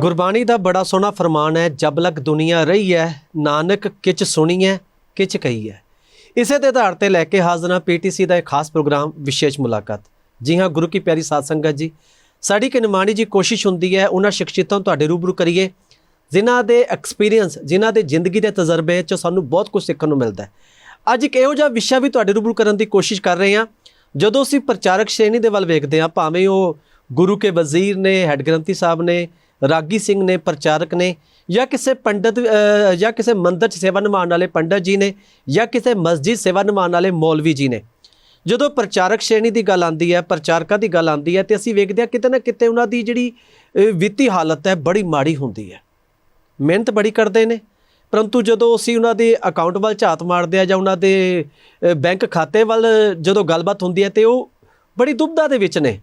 ਗੁਰਬਾਣੀ ਦਾ ਬੜਾ ਸੋਹਣਾ ਫਰਮਾਨ ਹੈ, ਜਬ ਲਕ ਦੁਨੀਆ ਰਹੀ ਹੈ, ਨਾਨਕ ਕਿਚ ਸੁਣੀ ਹੈ ਕਿਚ ਕਹੀ ਹੈ। ਇਸੇ ਦੇ ਆਧਾਰ ਤੇ ਲੈ ਕੇ ਹਾਜ਼ਰ ਹਾਂ ਪੀਟੀਸੀ ਦਾ ਇੱਕ ਖਾਸ ਪ੍ਰੋਗਰਾਮ, ਵਿਸ਼ੇਸ਼ ਮੁਲਾਕਾਤ। ਜੀ ਹਾਂ, ਗੁਰੂ ਕੀ ਪਿਆਰੀ ਸਾਧ ਸੰਗਤ ਜੀ, ਸਾਡੀ ਕਿ ਨਿਮਾਣੀ ਜੀ ਕੋਸ਼ਿਸ਼ ਹੁੰਦੀ ਹੈ, ਉਹਨਾਂ ਸ਼ਖਸੀਅਤਾਂ ਨੂੰ ਤੁਹਾਡੇ ਰੂਬਰੂ ਕਰੀਏ, ਜਿਨ੍ਹਾਂ ਦੇ ਐਕਸਪੀਰੀਅੰਸ ਜਿਨ੍ਹਾਂ ਦੇ ਜ਼ਿੰਦਗੀ ਦੇ ਤਜਰਬੇ ਚ ਸਾਨੂੰ ਬਹੁਤ ਕੁਝ ਸਿੱਖਣ ਨੂੰ ਮਿਲਦਾ ਹੈ। ਅੱਜ ਇੱਕ ਇਹੋ ਜਿਹਾ ਵਿਸ਼ਾ ਵੀ ਤੁਹਾਡੇ ਰੂਬਰੂ ਕਰਨ ਦੀ ਕੋਸ਼ਿਸ਼ ਕਰ ਰਹੇ ਹਾਂ, ਜਦੋਂ ਅਸੀਂ ਪ੍ਰਚਾਰਕ ਸ਼੍ਰੇਣੀ ਦੇ ਵੱਲ ਵੇਖਦੇ ਹਾਂ, ਭਾਵੇਂ ਉਹ ਗੁਰੂ ਕੇ ਵਜ਼ੀਰ ਨੇ, ਹੈਡ ਗ੍ਰੰਥੀ ਸਾਹਿਬ ਨੇ ਰਾਗੀ ਸਿੰਘ ਨੇ, ਪ੍ਰਚਾਰਕ ਨੇ, ਜਾਂ ਕਿਸੇ ਪੰਡਤ ਜਾਂ ਕਿਸੇ ਮੰਦਰ 'ਚ ਸੇਵਾ ਨਿਭਾਉਣ ਵਾਲੇ ਪੰਡਤ ਜੀ ਨੇ, ਜਾਂ ਕਿਸੇ ਮਸਜਿਦ ਸੇਵਾ ਨਿਭਾਉਣ ਵਾਲੇ ਮੌਲਵੀ ਜੀ ਨੇ। ਜਦੋਂ ਪ੍ਰਚਾਰਕ ਸ਼੍ਰੇਣੀ ਦੀ ਗੱਲ ਆਉਂਦੀ ਹੈ, ਪ੍ਰਚਾਰਕਾਂ ਦੀ ਗੱਲ ਆਉਂਦੀ ਹੈ, ਤੇ ਅਸੀਂ ਵੇਖਦੇ ਹਾਂ ਕਿਤੇ ਨਾ ਕਿਤੇ ਉਹਨਾਂ ਦੀ ਜਿਹੜੀ ਵਿੱਤੀ ਹਾਲਤ ਹੈ, ਬੜੀ ਮਾੜੀ ਹੁੰਦੀ ਹੈ। ਮਿਹਨਤ ਬੜੀ ਕਰਦੇ ਨੇ। ਪਰੰਤੂ ਜਦੋਂ ਅਸੀਂ ਉਹਨਾਂ ਦੇ ਅਕਾਊਂਟ ਵੱਲ ਝਾਤ ਮਾਰਦੇ ਆ ਜਾਂ ਉਹਨਾਂ ਦੇ ਬੈਂਕ ਖਾਤੇ ਵੱਲ ਜਦੋਂ ਗੱਲਬਾਤ ਹੁੰਦੀ ਹੈ, ਤੇ ਉਹ ਬੜੀ ਦੁਬਦਾ ਦੇ ਵਿੱਚ ਨੇ।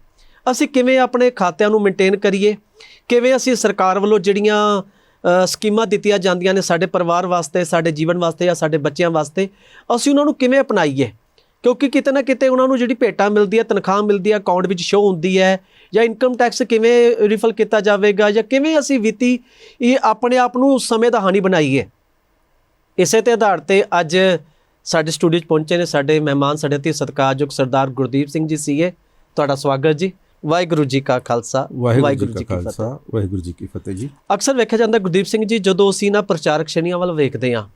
ਅਸੀਂ ਕਿਵੇਂ ਆਪਣੇ ਖਾਤਿਆਂ ਨੂੰ ਮੇਨਟੇਨ ਕਰੀਏ? ਕਿਵੇਂ ਅਸੀਂ ਸਰਕਾਰ ਵੱਲੋਂ ਜਿਹੜੀਆਂ ਸਕੀਮਾਂ ਦਿੱਤੀਆਂ ਜਾਂਦੀਆਂ ਨੇ ਸਾਡੇ ਪਰਿਵਾਰ ਵਾਸਤੇ, ਸਾਡੇ ਜੀਵਨ ਵਾਸਤੇ ਜਾਂ ਸਾਡੇ ਬੱਚਿਆਂ ਵਾਸਤੇ, ਅਸੀਂ ਉਹਨਾਂ ਨੂੰ ਕਿਵੇਂ ਅਪਣਾਈਏ? ਕਿਉਂਕਿ ਕਿਤੇ ਨਾ ਕਿਤੇ ਉਹਨਾਂ ਨੂੰ ਜਿਹੜੀ ਭੇਟਾ ਮਿਲਦੀ ਹੈ ਤਨਖਾਹ ਮਿਲਦੀ ਹੈ ਅਕਾਊਂਟ ਵਿੱਚ ਸ਼ੋ ਹੁੰਦੀ ਹੈ ਜਾਂ ਇਨਕਮ ਟੈਕਸ ਕਿਵੇਂ ਰਿਫਲ ਕੀਤਾ ਜਾਵੇਗਾ ਜਾਂ ਕਿਵੇਂ ਅਸੀਂ ਵਿੱਤੀ ਇਹ ਆਪਣੇ ਆਪ ਨੂੰ ਸਮੇਂ ਦਾ ਹਾਨੀ ਬਣਾਈਏ? ਇਸੇ ਤੇ ਆਧਾਰ ਤੇ ਅੱਜ ਸਾਡੇ ਸਟੂਡੀਓ 'ਚ ਪਹੁੰਚੇ ਨੇ ਸਾਡੇ ਮਹਿਮਾਨ, ਸਾਡੇ 'ਤੇ ਸਤਿਕਾਰਯੋਗ ਸਰਦਾਰ ਗੁਰਦੀਪ ਸਿੰਘ ਜੀ ਸੀਗੇ। ਤੁਹਾਡਾ ਸਵਾਗਤ ਜੀ। ਵਾਹਿਗੁਰੂ ਜੀ ਕਾ ਖਾਲਸਾ ਵਾਹਿਗੁਰੂ ਜੀ ਕਾ ਖਾਲਸਾ ਵਾਹਿਗੁਰੂ ਜੀ ਕੀ ਫਤਿਹ ਜੀ। ਅਕਸਰ ਵੇਖਿਆ ਜਾਂਦਾ ਗੁਰਦੀਪ ਸਿੰਘ ਜੀ ਜਦੋਂ ਅਸੀਂ ਨਾ ਪ੍ਰਚਾਰਕ ਸ਼੍ਰੇਣੀਆਂ ਵੱਲ ਵੇਖਦੇ ਹਾਂ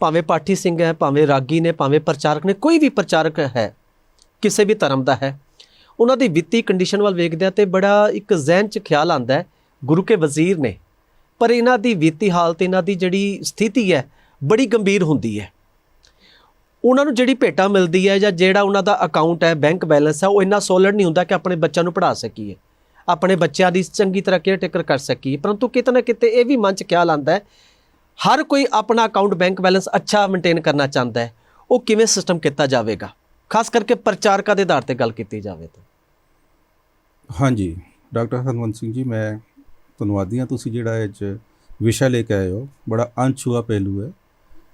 ਭਾਵੇਂ ਪਾਠੀ ਸਿੰਘ ਹੈ ਭਾਵੇਂ ਰਾਗੀ ਨੇ ਭਾਵੇਂ ਪ੍ਰਚਾਰਕ ਨੇ ਕੋਈ ਵੀ ਪ੍ਰਚਾਰਕ ਹੈ ਕਿਸੇ ਵੀ ਧਰਮ ਦਾ ਹੈ ਉਹਨਾਂ ਦੀ ਵਿੱਤੀ ਕੰਡੀਸ਼ਨ ਵੱਲ ਵੇਖਦੇ ਆ ਤੇ ਬੜਾ ਇੱਕ ਜ਼ਿਹਨ 'ਚ ਖਿਆਲ ਆਂਦਾ ਹੈ ਗੁਰੂ ਕੇ ਵਜ਼ੀਰ ਨੇ। ਪਰ ਇਹਨਾਂ ਦੀ ਵਿੱਤੀ ਹਾਲਤ ਇਹਨਾਂ ਦੀ ਜਿਹੜੀ ਸਥਿਤੀ ਹੈ ਬੜੀ ਗੰਭੀਰ ਹੁੰਦੀ ਹੈ। ਉਹਨਾਂ ਨੂੰ ਜਿਹੜੀ ਭੇਟਾ ਮਿਲਦੀ ਹੈ ਜਾਂ ਜਿਹੜਾ ਉਹਨਾਂ ਦਾ ਅਕਾਊਂਟ ਹੈ ਬੈਂਕ ਬੈਲੈਂਸ ਹੈ, ਉਹ ਇੰਨਾ ਸੋਲਿਡ ਨਹੀਂ ਹੁੰਦਾ ਕਿ ਆਪਣੇ ਬੱਚਿਆਂ ਨੂੰ ਪੜ੍ਹਾ ਸਕੀਏ। ਆਪਣੇ ਬੱਚਿਆਂ ਦੀ ਚੰਗੀ ਤਰ੍ਹਾਂ ਕੇਅਰ ਟੇਕਰ ਕਰ ਸਕੀਏ। ਪਰੰਤੂ ਕਿਤੇ ਨਾ ਕਿਤੇ ਇਹ ਵੀ ਮਨ 'ਚ ਖਿਆਲ ਆਂਦਾ ਹੈ, ਹਰ ਕੋਈ ਆਪਣਾ ਅਕਾਊਂਟ ਬੈਂਕ ਬੈਲੈਂਸ ਅੱਛਾ ਮੇਨਟੇਨ ਕਰਨਾ ਚਾਹੁੰਦਾ ਹੈ, ਉਹ ਕਿਵੇਂ ਸਿਸਟਮ ਕੀਤਾ ਜਾਵੇਗਾ? ਖਾਸ ਕਰਕੇ ਪ੍ਰਚਾਰਕਾਂ ਦੇ ਆਧਾਰ ਤੇ ਗੱਲ ਕੀਤੀ ਜਾਵੇ ਤਾਂ। ਹਾਂਜੀ, ਡਾਕਟਰ ਹਰਮਨ ਸਿੰਘ ਜੀ, ਮੈਂ ਧੰਨਵਾਦੀ ਹਾਂ। ਤੁਸੀਂ ਜਿਹੜਾ ਇਹ 'ਚ ਵਿਸ਼ਾ ਲੈ ਕੇ ਆਏ ਹੋ, ਬੜਾ ਅਣਛੂਆ ਪਹਿਲੂ ਹੈ।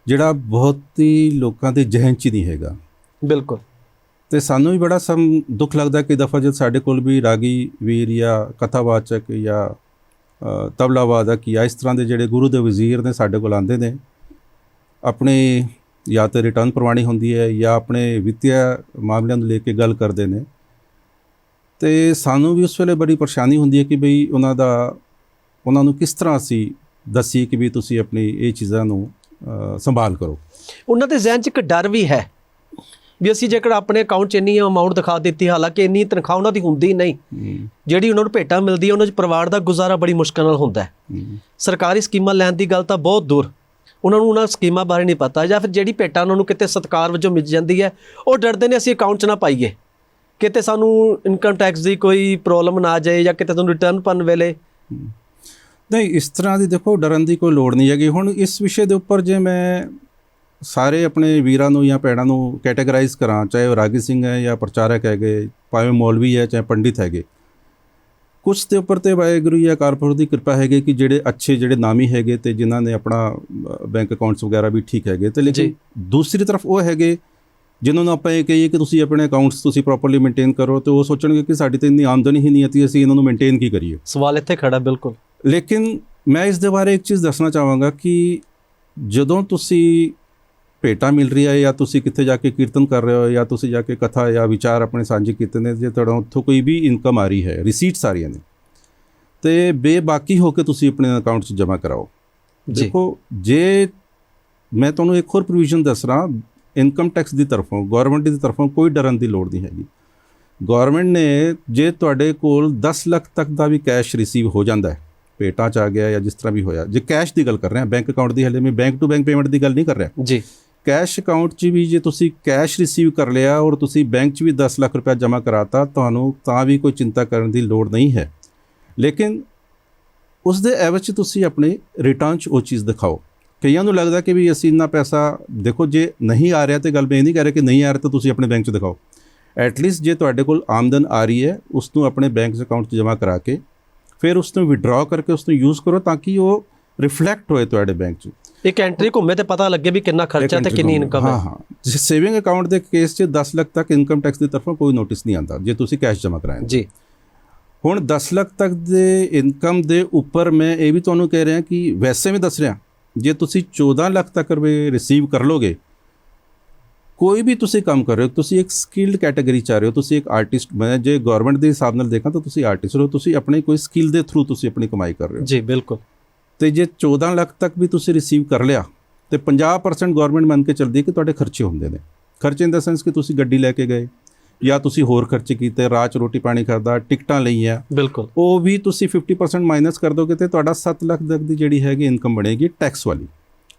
ਜਿਹੜਾ ਬਹੁਤ ਹੀ ਲੋਕਾਂ ਦੇ ਜ਼ਿਹਨ 'ਚ ਨਹੀਂ ਹੈਗਾ। ਬਿਲਕੁਲ। ਤੇ ਸਾਨੂੰ ਵੀ ਬੜਾ ਸਮ ਦੁੱਖ ਲੱਗਦਾ ਕਿ ਦਫਾ ਜਦ ਸਾਡੇ ਕੋਲ ਵੀ ਰਾਗੀ ਵੀਰ ਜਾਂ ਕਥਾਵਾਚਕ ਜਾਂ ਤਬਲਾ ਵਾਦਕ ਜਾਂ ਇਸ ਤਰ੍ਹਾਂ ਦੇ ਜਿਹੜੇ ਗੁਰੂ ਦੇ ਵਜ਼ੀਰ ਨੇ ਸਾਡੇ ਕੋਲ ਆਉਂਦੇ ਨੇ ਆਪਣੇ ਜਾਂ ਤੇ ਰਿਟਰਨ ਪ੍ਰਵਾਨੀ ਹੁੰਦੀ ਹੈ ਜਾਂ ਆਪਣੇ ਵਿੱਤਿਆ ਮਾਮਲਿਆਂ ਨੂੰ ਲੈ ਕੇ ਗੱਲ ਕਰਦੇ ਨੇ। ਤੇ ਸਾਨੂੰ ਵੀ ਉਸ ਵੇਲੇ ਬੜੀ ਪਰੇਸ਼ਾਨੀ ਹੁੰਦੀ ਹੈ ਕਿ ਬਈ ਉਹਨਾਂ ਦਾ ਉਹਨਾਂ ਨੂੰ ਕਿਸ ਤਰ੍ਹਾਂ ਅਸੀਂ ਦੱਸੀਏ ਕਿ ਵੀ ਤੁਸੀਂ ਆਪਣੀ ਇਹ ਚੀਜ਼ਾਂ ਨੂੰ ਸੰਭਾਲ ਕਰੋ। ਉਹਨਾਂ ਦੇ ਜ਼ਿਹਨ 'ਚ ਇੱਕ ਡਰ ਵੀ ਹੈ ਵੀ ਅਸੀਂ ਜੇਕਰ ਆਪਣੇ ਅਕਾਊਂਟ 'ਚ ਇੰਨੀ ਅਮਾਉਂਟ ਦਿਖਾ ਦਿੱਤੀ ਹਾਲਾਂਕਿ ਇੰਨੀ ਤਨਖਾਹ ਉਹਨਾਂ ਦੀ ਹੁੰਦੀ ਨਹੀਂ। ਜਿਹੜੀ ਉਹਨਾਂ ਨੂੰ ਭੇਟਾ ਮਿਲਦੀ ਹੈ ਉਹਨਾਂ 'ਚ ਪਰਿਵਾਰ ਦਾ ਗੁਜ਼ਾਰਾ ਬੜੀ ਮੁਸ਼ਕਲ ਨਾਲ ਹੁੰਦਾ ਹੈ। ਸਰਕਾਰੀ ਸਕੀਮਾਂ ਲੈਣ ਦੀ ਗੱਲ ਤਾਂ ਬਹੁਤ ਦੂਰ। ਉਹਨਾਂ ਨੂੰ ਉਹਨਾਂ ਸਕੀਮਾਂ ਬਾਰੇ ਨਹੀਂ ਪਤਾ ਜਾਂ ਫਿਰ ਜਿਹੜੀ ਭੇਟਾ ਉਹਨਾਂ ਨੂੰ ਕਿਤੇ ਸਤਕਾਰ ਵਜੋਂ ਮਿਲ ਜਾਂਦੀ ਹੈ ਉਹ ਡਰਦੇ ਨੇ ਅਸੀਂ ਅਕਾਊਂਟ 'ਚ ਨਾ ਪਾਈਏ। ਕਿਤੇ ਸਾਨੂੰ ਇਨਕਮ ਟੈਕਸ ਦੀ ਕੋਈ ਪ੍ਰੋਬਲਮ ਨਾ ਆ ਜਾਏ ਜਾਂ ਕਿਤੇ ਤੁਹਾਨੂੰ ਰਿਟਰਨ ਭਰਨ ਵੇਲੇ ਨਹੀਂ ਇਸ ਤਰ੍ਹਾਂ ਦੀ ਦੇਖੋ ਡਰਨ ਦੀ ਕੋਈ ਲੋੜ ਨਹੀਂ ਹੈਗੀ। ਹੁਣ ਇਸ ਵਿਸ਼ੇ ਦੇ ਉੱਪਰ ਜੇ ਮੈਂ ਸਾਰੇ ਆਪਣੇ ਵੀਰਾਂ ਨੂੰ ਜਾਂ ਭੈਣਾਂ ਨੂੰ ਕੈਟਾਗਰਾਈਜ਼ ਕਰਾਂ ਚਾਹੇ ਉਹ ਰਾਗੀ ਸਿੰਘ ਹੈ ਜਾਂ ਪ੍ਰਚਾਰਕ ਹੈਗੇ ਭਾਵੇਂ ਮੌਲਵੀ ਹੈ ਚਾਹੇ ਪੰਡਿਤ ਹੈਗੇ ਕੁਝ ਦੇ ਉੱਪਰ ਤੇ ਵਾਹਿਗੁਰੂ ਜਾਂ ਕਾਰਪੋਰ ਦੀ ਕਿਰਪਾ ਹੈਗੀ ਕਿ ਜਿਹੜੇ ਅੱਛੇ ਜਿਹੜੇ ਨਾਮੀ ਹੈਗੇ ਤੇ ਜਿਨ੍ਹਾਂ ਨੇ ਆਪਣਾ ਬੈਂਕ ਅਕਾਊਂਟਸ ਵਗੈਰਾ ਵੀ ਠੀਕ ਹੈਗੇ। ਤੇ ਲੇਕਿਨ। ਦੂਸਰੀ ਤਰਫ ਉਹ ਹੈਗੇ ਜਿਨ੍ਹਾਂ ਨੂੰ ਆਪਾਂ ਇਹ ਕਹੀਏ ਕਿ ਤੁਸੀਂ ਆਪਣੇ ਅਕਾਊਂਟਸ ਤੁਸੀਂ ਪ੍ਰੋਪਰਲੀ ਮੇਨਟੇਨ ਕਰੋ ਤੇ ਉਹ ਸੋਚਣਗੇ ਕਿ ਸਾਡੀ ਤਾਂ ਇੰਨੀ ਆਮਦਨੀ ਹੀ ਨਹੀਂ ਆਤੀ ਅਸੀਂ ਇਹਨਾਂ ਨੂੰ ਮੇਨਟੇਨ ਕੀ ਕਰੀਏ? ਸਵਾਲ ਇੱਥੇ ਖੜਾ ਬਿਲਕੁਲ। ਲੇਕਿਨ ਮੈਂ ਇਸ ਦੇ ਬਾਰੇ ਇੱਕ ਚੀਜ਼ ਦੱਸਣਾ ਚਾਹਾਂਗਾ ਕਿ ਜਦੋਂ ਤੁਸੀਂ ਭੇਟਾ ਮਿਲ ਰਹੀ ਹੈ ਜਾਂ ਤੁਸੀਂ ਕਿੱਥੇ ਜਾ ਕੇ ਕੀਰਤਨ ਕਰ ਰਹੇ ਹੋ ਜਾਂ ਤੁਸੀਂ ਜਾ ਕੇ ਕਥਾ ਜਾਂ ਵਿਚਾਰ ਆਪਣੇ ਸਾਂਝੇ ਕੀਤੇ ਨੇ ਜੇ ਤੁਹਾਡਾ ਉੱਥੋਂ ਕੋਈ ਵੀ ਇਨਕਮ ਆ ਰਹੀ ਹੈ ਰਿਸੀਟਸ ਆ ਰਹੀਆਂ ਨੇ ਤੇ ਬੇਬਾਕੀ ਹੋ ਕੇ ਤੁਸੀਂ ਆਪਣੇ ਅਕਾਊਂਟ 'ਚ ਜਮ੍ਹਾਂ ਕਰਾਓ। ਦੇਖੋ ਜੇ ਮੈਂ ਤੁਹਾਨੂੰ ਇੱਕ ਹੋਰ ਪ੍ਰੋਵੀਜ਼ਨ ਦੱਸ ਰਹਾ ਇਨਕਮ ਟੈਕਸ ਦੀ ਤਰਫੋਂ ਗਵਰਨਮੈਂਟ ਦੀ ਤਰਫੋਂ ਕੋਈ ਡਰਨ ਦੀ ਲੋੜ ਨਹੀਂ ਹੈਗੀ। ਗਵਰਨਮੈਂਟ ਨੇ ਜੇ ਤੁਹਾਡੇ ਕੋਲ 10 ਲੱਖ ਤੱਕ ਦਾ ਵੀ ਕੈਸ਼ ਰਿਸੀਵ ਹੋ ਜਾਂਦਾ ਹੈ ਪੇਟਾਂ ਚ ਆ ਗਿਆ ਜਾਂ ਜਿਸ ਤਰ੍ਹਾਂ ਵੀ ਹੋਇਆ। ਜੇ ਕੈਸ਼ ਦੀ ਗੱਲ ਕਰ ਰਹੇ ਹਾਂ ਬੈਂਕ ਅਕਾਊਂਟ ਦੀ ਹਲੇ ਮੈਂ ਬੈਂਕ ਟੂ ਬੈਂਕ ਪੇਮੈਂਟ ਦੀ ਗੱਲ ਨਹੀਂ ਕਰ ਰਿਹਾ। ਜੀ। ਕੈਸ਼ ਅਕਾਊਂਟ 'ਚ ਵੀ ਜੇ ਤੁਸੀਂ ਕੈਸ਼ ਰਿਸੀਵ ਕਰ ਲਿਆ ਔਰ ਤੁਸੀਂ ਬੈਂਕ 'ਚ ਵੀ 10 ਲੱਖ ਰੁਪਏ ਜਮ੍ਹਾਂ ਕਰਾਤਾ ਤੁਹਾਨੂੰ ਤਾਂ ਵੀ ਕੋਈ ਚਿੰਤਾ ਕਰਨ ਦੀ ਲੋੜ ਨਹੀਂ ਹੈ। ਲੇਕਿਨ ਉਸ ਦੇ ਐਵਜ 'ਚ ਤੁਸੀਂ ਆਪਣੇ ਰਿਟਰਨ 'ਚ ਉਹ ਚੀਜ਼ ਦਿਖਾਓ। ਕਈਆਂ ਨੂੰ ਲੱਗਦਾ ਕਿ ਵੀ ਅਸੀਂ ਇੰਨਾ ਪੈਸਾ ਦੇਖੋ ਜੇ ਨਹੀਂ ਆ ਰਿਹਾ ਤੇ ਗੱਲ ਮੈਂ ਇਹ ਨਹੀਂ ਕਹਿ ਰਿਹਾ ਕਿ ਨਹੀਂ ਆ ਰਿਹਾ ਤਾਂ ਤੁਸੀਂ ਆਪਣੇ ਬੈਂਕ 'ਚ ਦਿਖਾਓ। ਐਟਲੀਸਟ ਜੇ ਤੁਹਾਡੇ ਕੋਲ ਆਮਦਨ ਆ ਰਹੀ ਹੈ ਉਸ ਨੂੰ ਆਪਣੇ ਬੈਂਕ ਅਕਾਊਂਟ 'ਚ ਜਮ੍ਹਾਂ ਕਰਾ ਕੇ ਫਿਰ ਉਸ ਨੂੰ ਵਿਡਰਾਅ ਕਰਕੇ ਉਸ ਨੂੰ ਯੂਜ਼ ਕਰੋ ਤਾਂ ਕਿ ਉਹ ਰਿਫਲੈਕਟ ਹੋਏ ਤੁਹਾਡੇ ਬੈਂਕ 'ਚ। ਇੱਕ ਐਂਟਰੀ ਘੁੰਮੇ ਤੇ ਪਤਾ ਲੱਗੇ ਵੀ ਕਿੰਨਾ ਖਰਚਾ ਤੇ ਕਿੰਨੀ ਇਨਕਮ ਹਾਂ। ਹੈ ਹਾਂ। ਜੇ ਸੇਵਿੰਗ ਅਕਾਊਂਟ ਦੇ ਕੇਸ 'ਚ 10 ਲੱਖ ਤੱਕ ਇਨਕਮ ਟੈਕਸ ਦੀ ਤਰਫੋਂ ਕੋਈ ਨੋਟਿਸ ਨਹੀਂ ਆਉਂਦਾ ਜੇ ਤੁਸੀਂ ਕੈਸ਼ ਜਮ੍ਹਾਂ ਕਰਾਏ ਜੀ। ਹੁਣ 10 ਲੱਖ ਤੱਕ ਦੇ ਇਨਕਮ ਦੇ ਉੱਪਰ ਮੈਂ ਇਹ ਵੀ ਤੁਹਾਨੂੰ ਕਹਿ ਰਿਹਾ ਕਿ ਵੈਸੇ ਵੀ ਦੱਸ ਰਿਹਾ ਜੇ ਤੁਸੀਂ 14 ਲੱਖ ਤੱਕ ਰੁਪਏ ਰਿਸੀਵ ਕਰ ਲੋਗੇ ਕੋਈ ਵੀ ਤੁਸੀਂ ਕੰਮ ਕਰ ਰਹੇ ਹੋ ਤੁਸੀਂ ਇੱਕ ਸਕਿਲਡ ਕੈਟਾਗਰੀ ਚ ਆ ਰਹੇ ਹੋ ਤੁਸੀਂ ਇੱਕ ਆਰਟਿਸਟ ਮੈਂ ਜੇ ਗਵਰਨਮੈਂਟ ਦੇ ਹਿਸਾਬ ਨਾਲ ਦੇਖਾਂ ਤਾਂ ਤੁਸੀਂ ਆਰਟਿਸਟ ਹੋ ਤੁਸੀਂ ਆਪਣੇ ਕੋਈ ਸਕਿੱਲ ਦੇ ਥਰੂ ਤੁਸੀਂ ਆਪਣੀ ਕਮਾਈ ਕਰ ਰਹੇ ਹੋ। ਜੀ ਬਿਲਕੁਲ। ਤੇ ਜੇ 14 ਲੱਖ ਤੱਕ ਵੀ ਤੁਸੀਂ ਰਿਸੀਵ ਕਰ ਲਿਆ ਤੇ 50% ਗਵਰਨਮੈਂਟ ਮੰਨ ਕੇ ਚੱਲਦੀ ਹੈ ਕਿ ਤੁਹਾਡੇ ਖਰਚੇ ਹੁੰਦੇ ਨੇ। ਖਰਚੇ ਇਨ ਦਾ ਸੈਂਸ ਕਿ ਤੁਸੀਂ ਗੱਡੀ ਲੈ ਕੇ ਗਏ ਜਾਂ ਤੁਸੀਂ ਹੋਰ ਖਰਚੇ ਕੀਤੇ 'ਚ ਰੋਟੀ ਪਾਣੀ ਖਾਦਾ ਟਿਕਟਾਂ ਲਈਆਂ। ਬਿਲਕੁਲ। ਉਹ ਵੀ ਤੁਸੀਂ 50% ਮਾਈਨਸ ਕਰ ਦੋਗੇ ਤੇ ਤੁਹਾਡਾ 7 ਲੱਖ ਤੱਕ ਦੀ ਜਿਹੜੀ ਹੈਗੀ ਇਨਕਮ ਬਣੇਗੀ ਟੈਕਸ ਵਾਲੀ।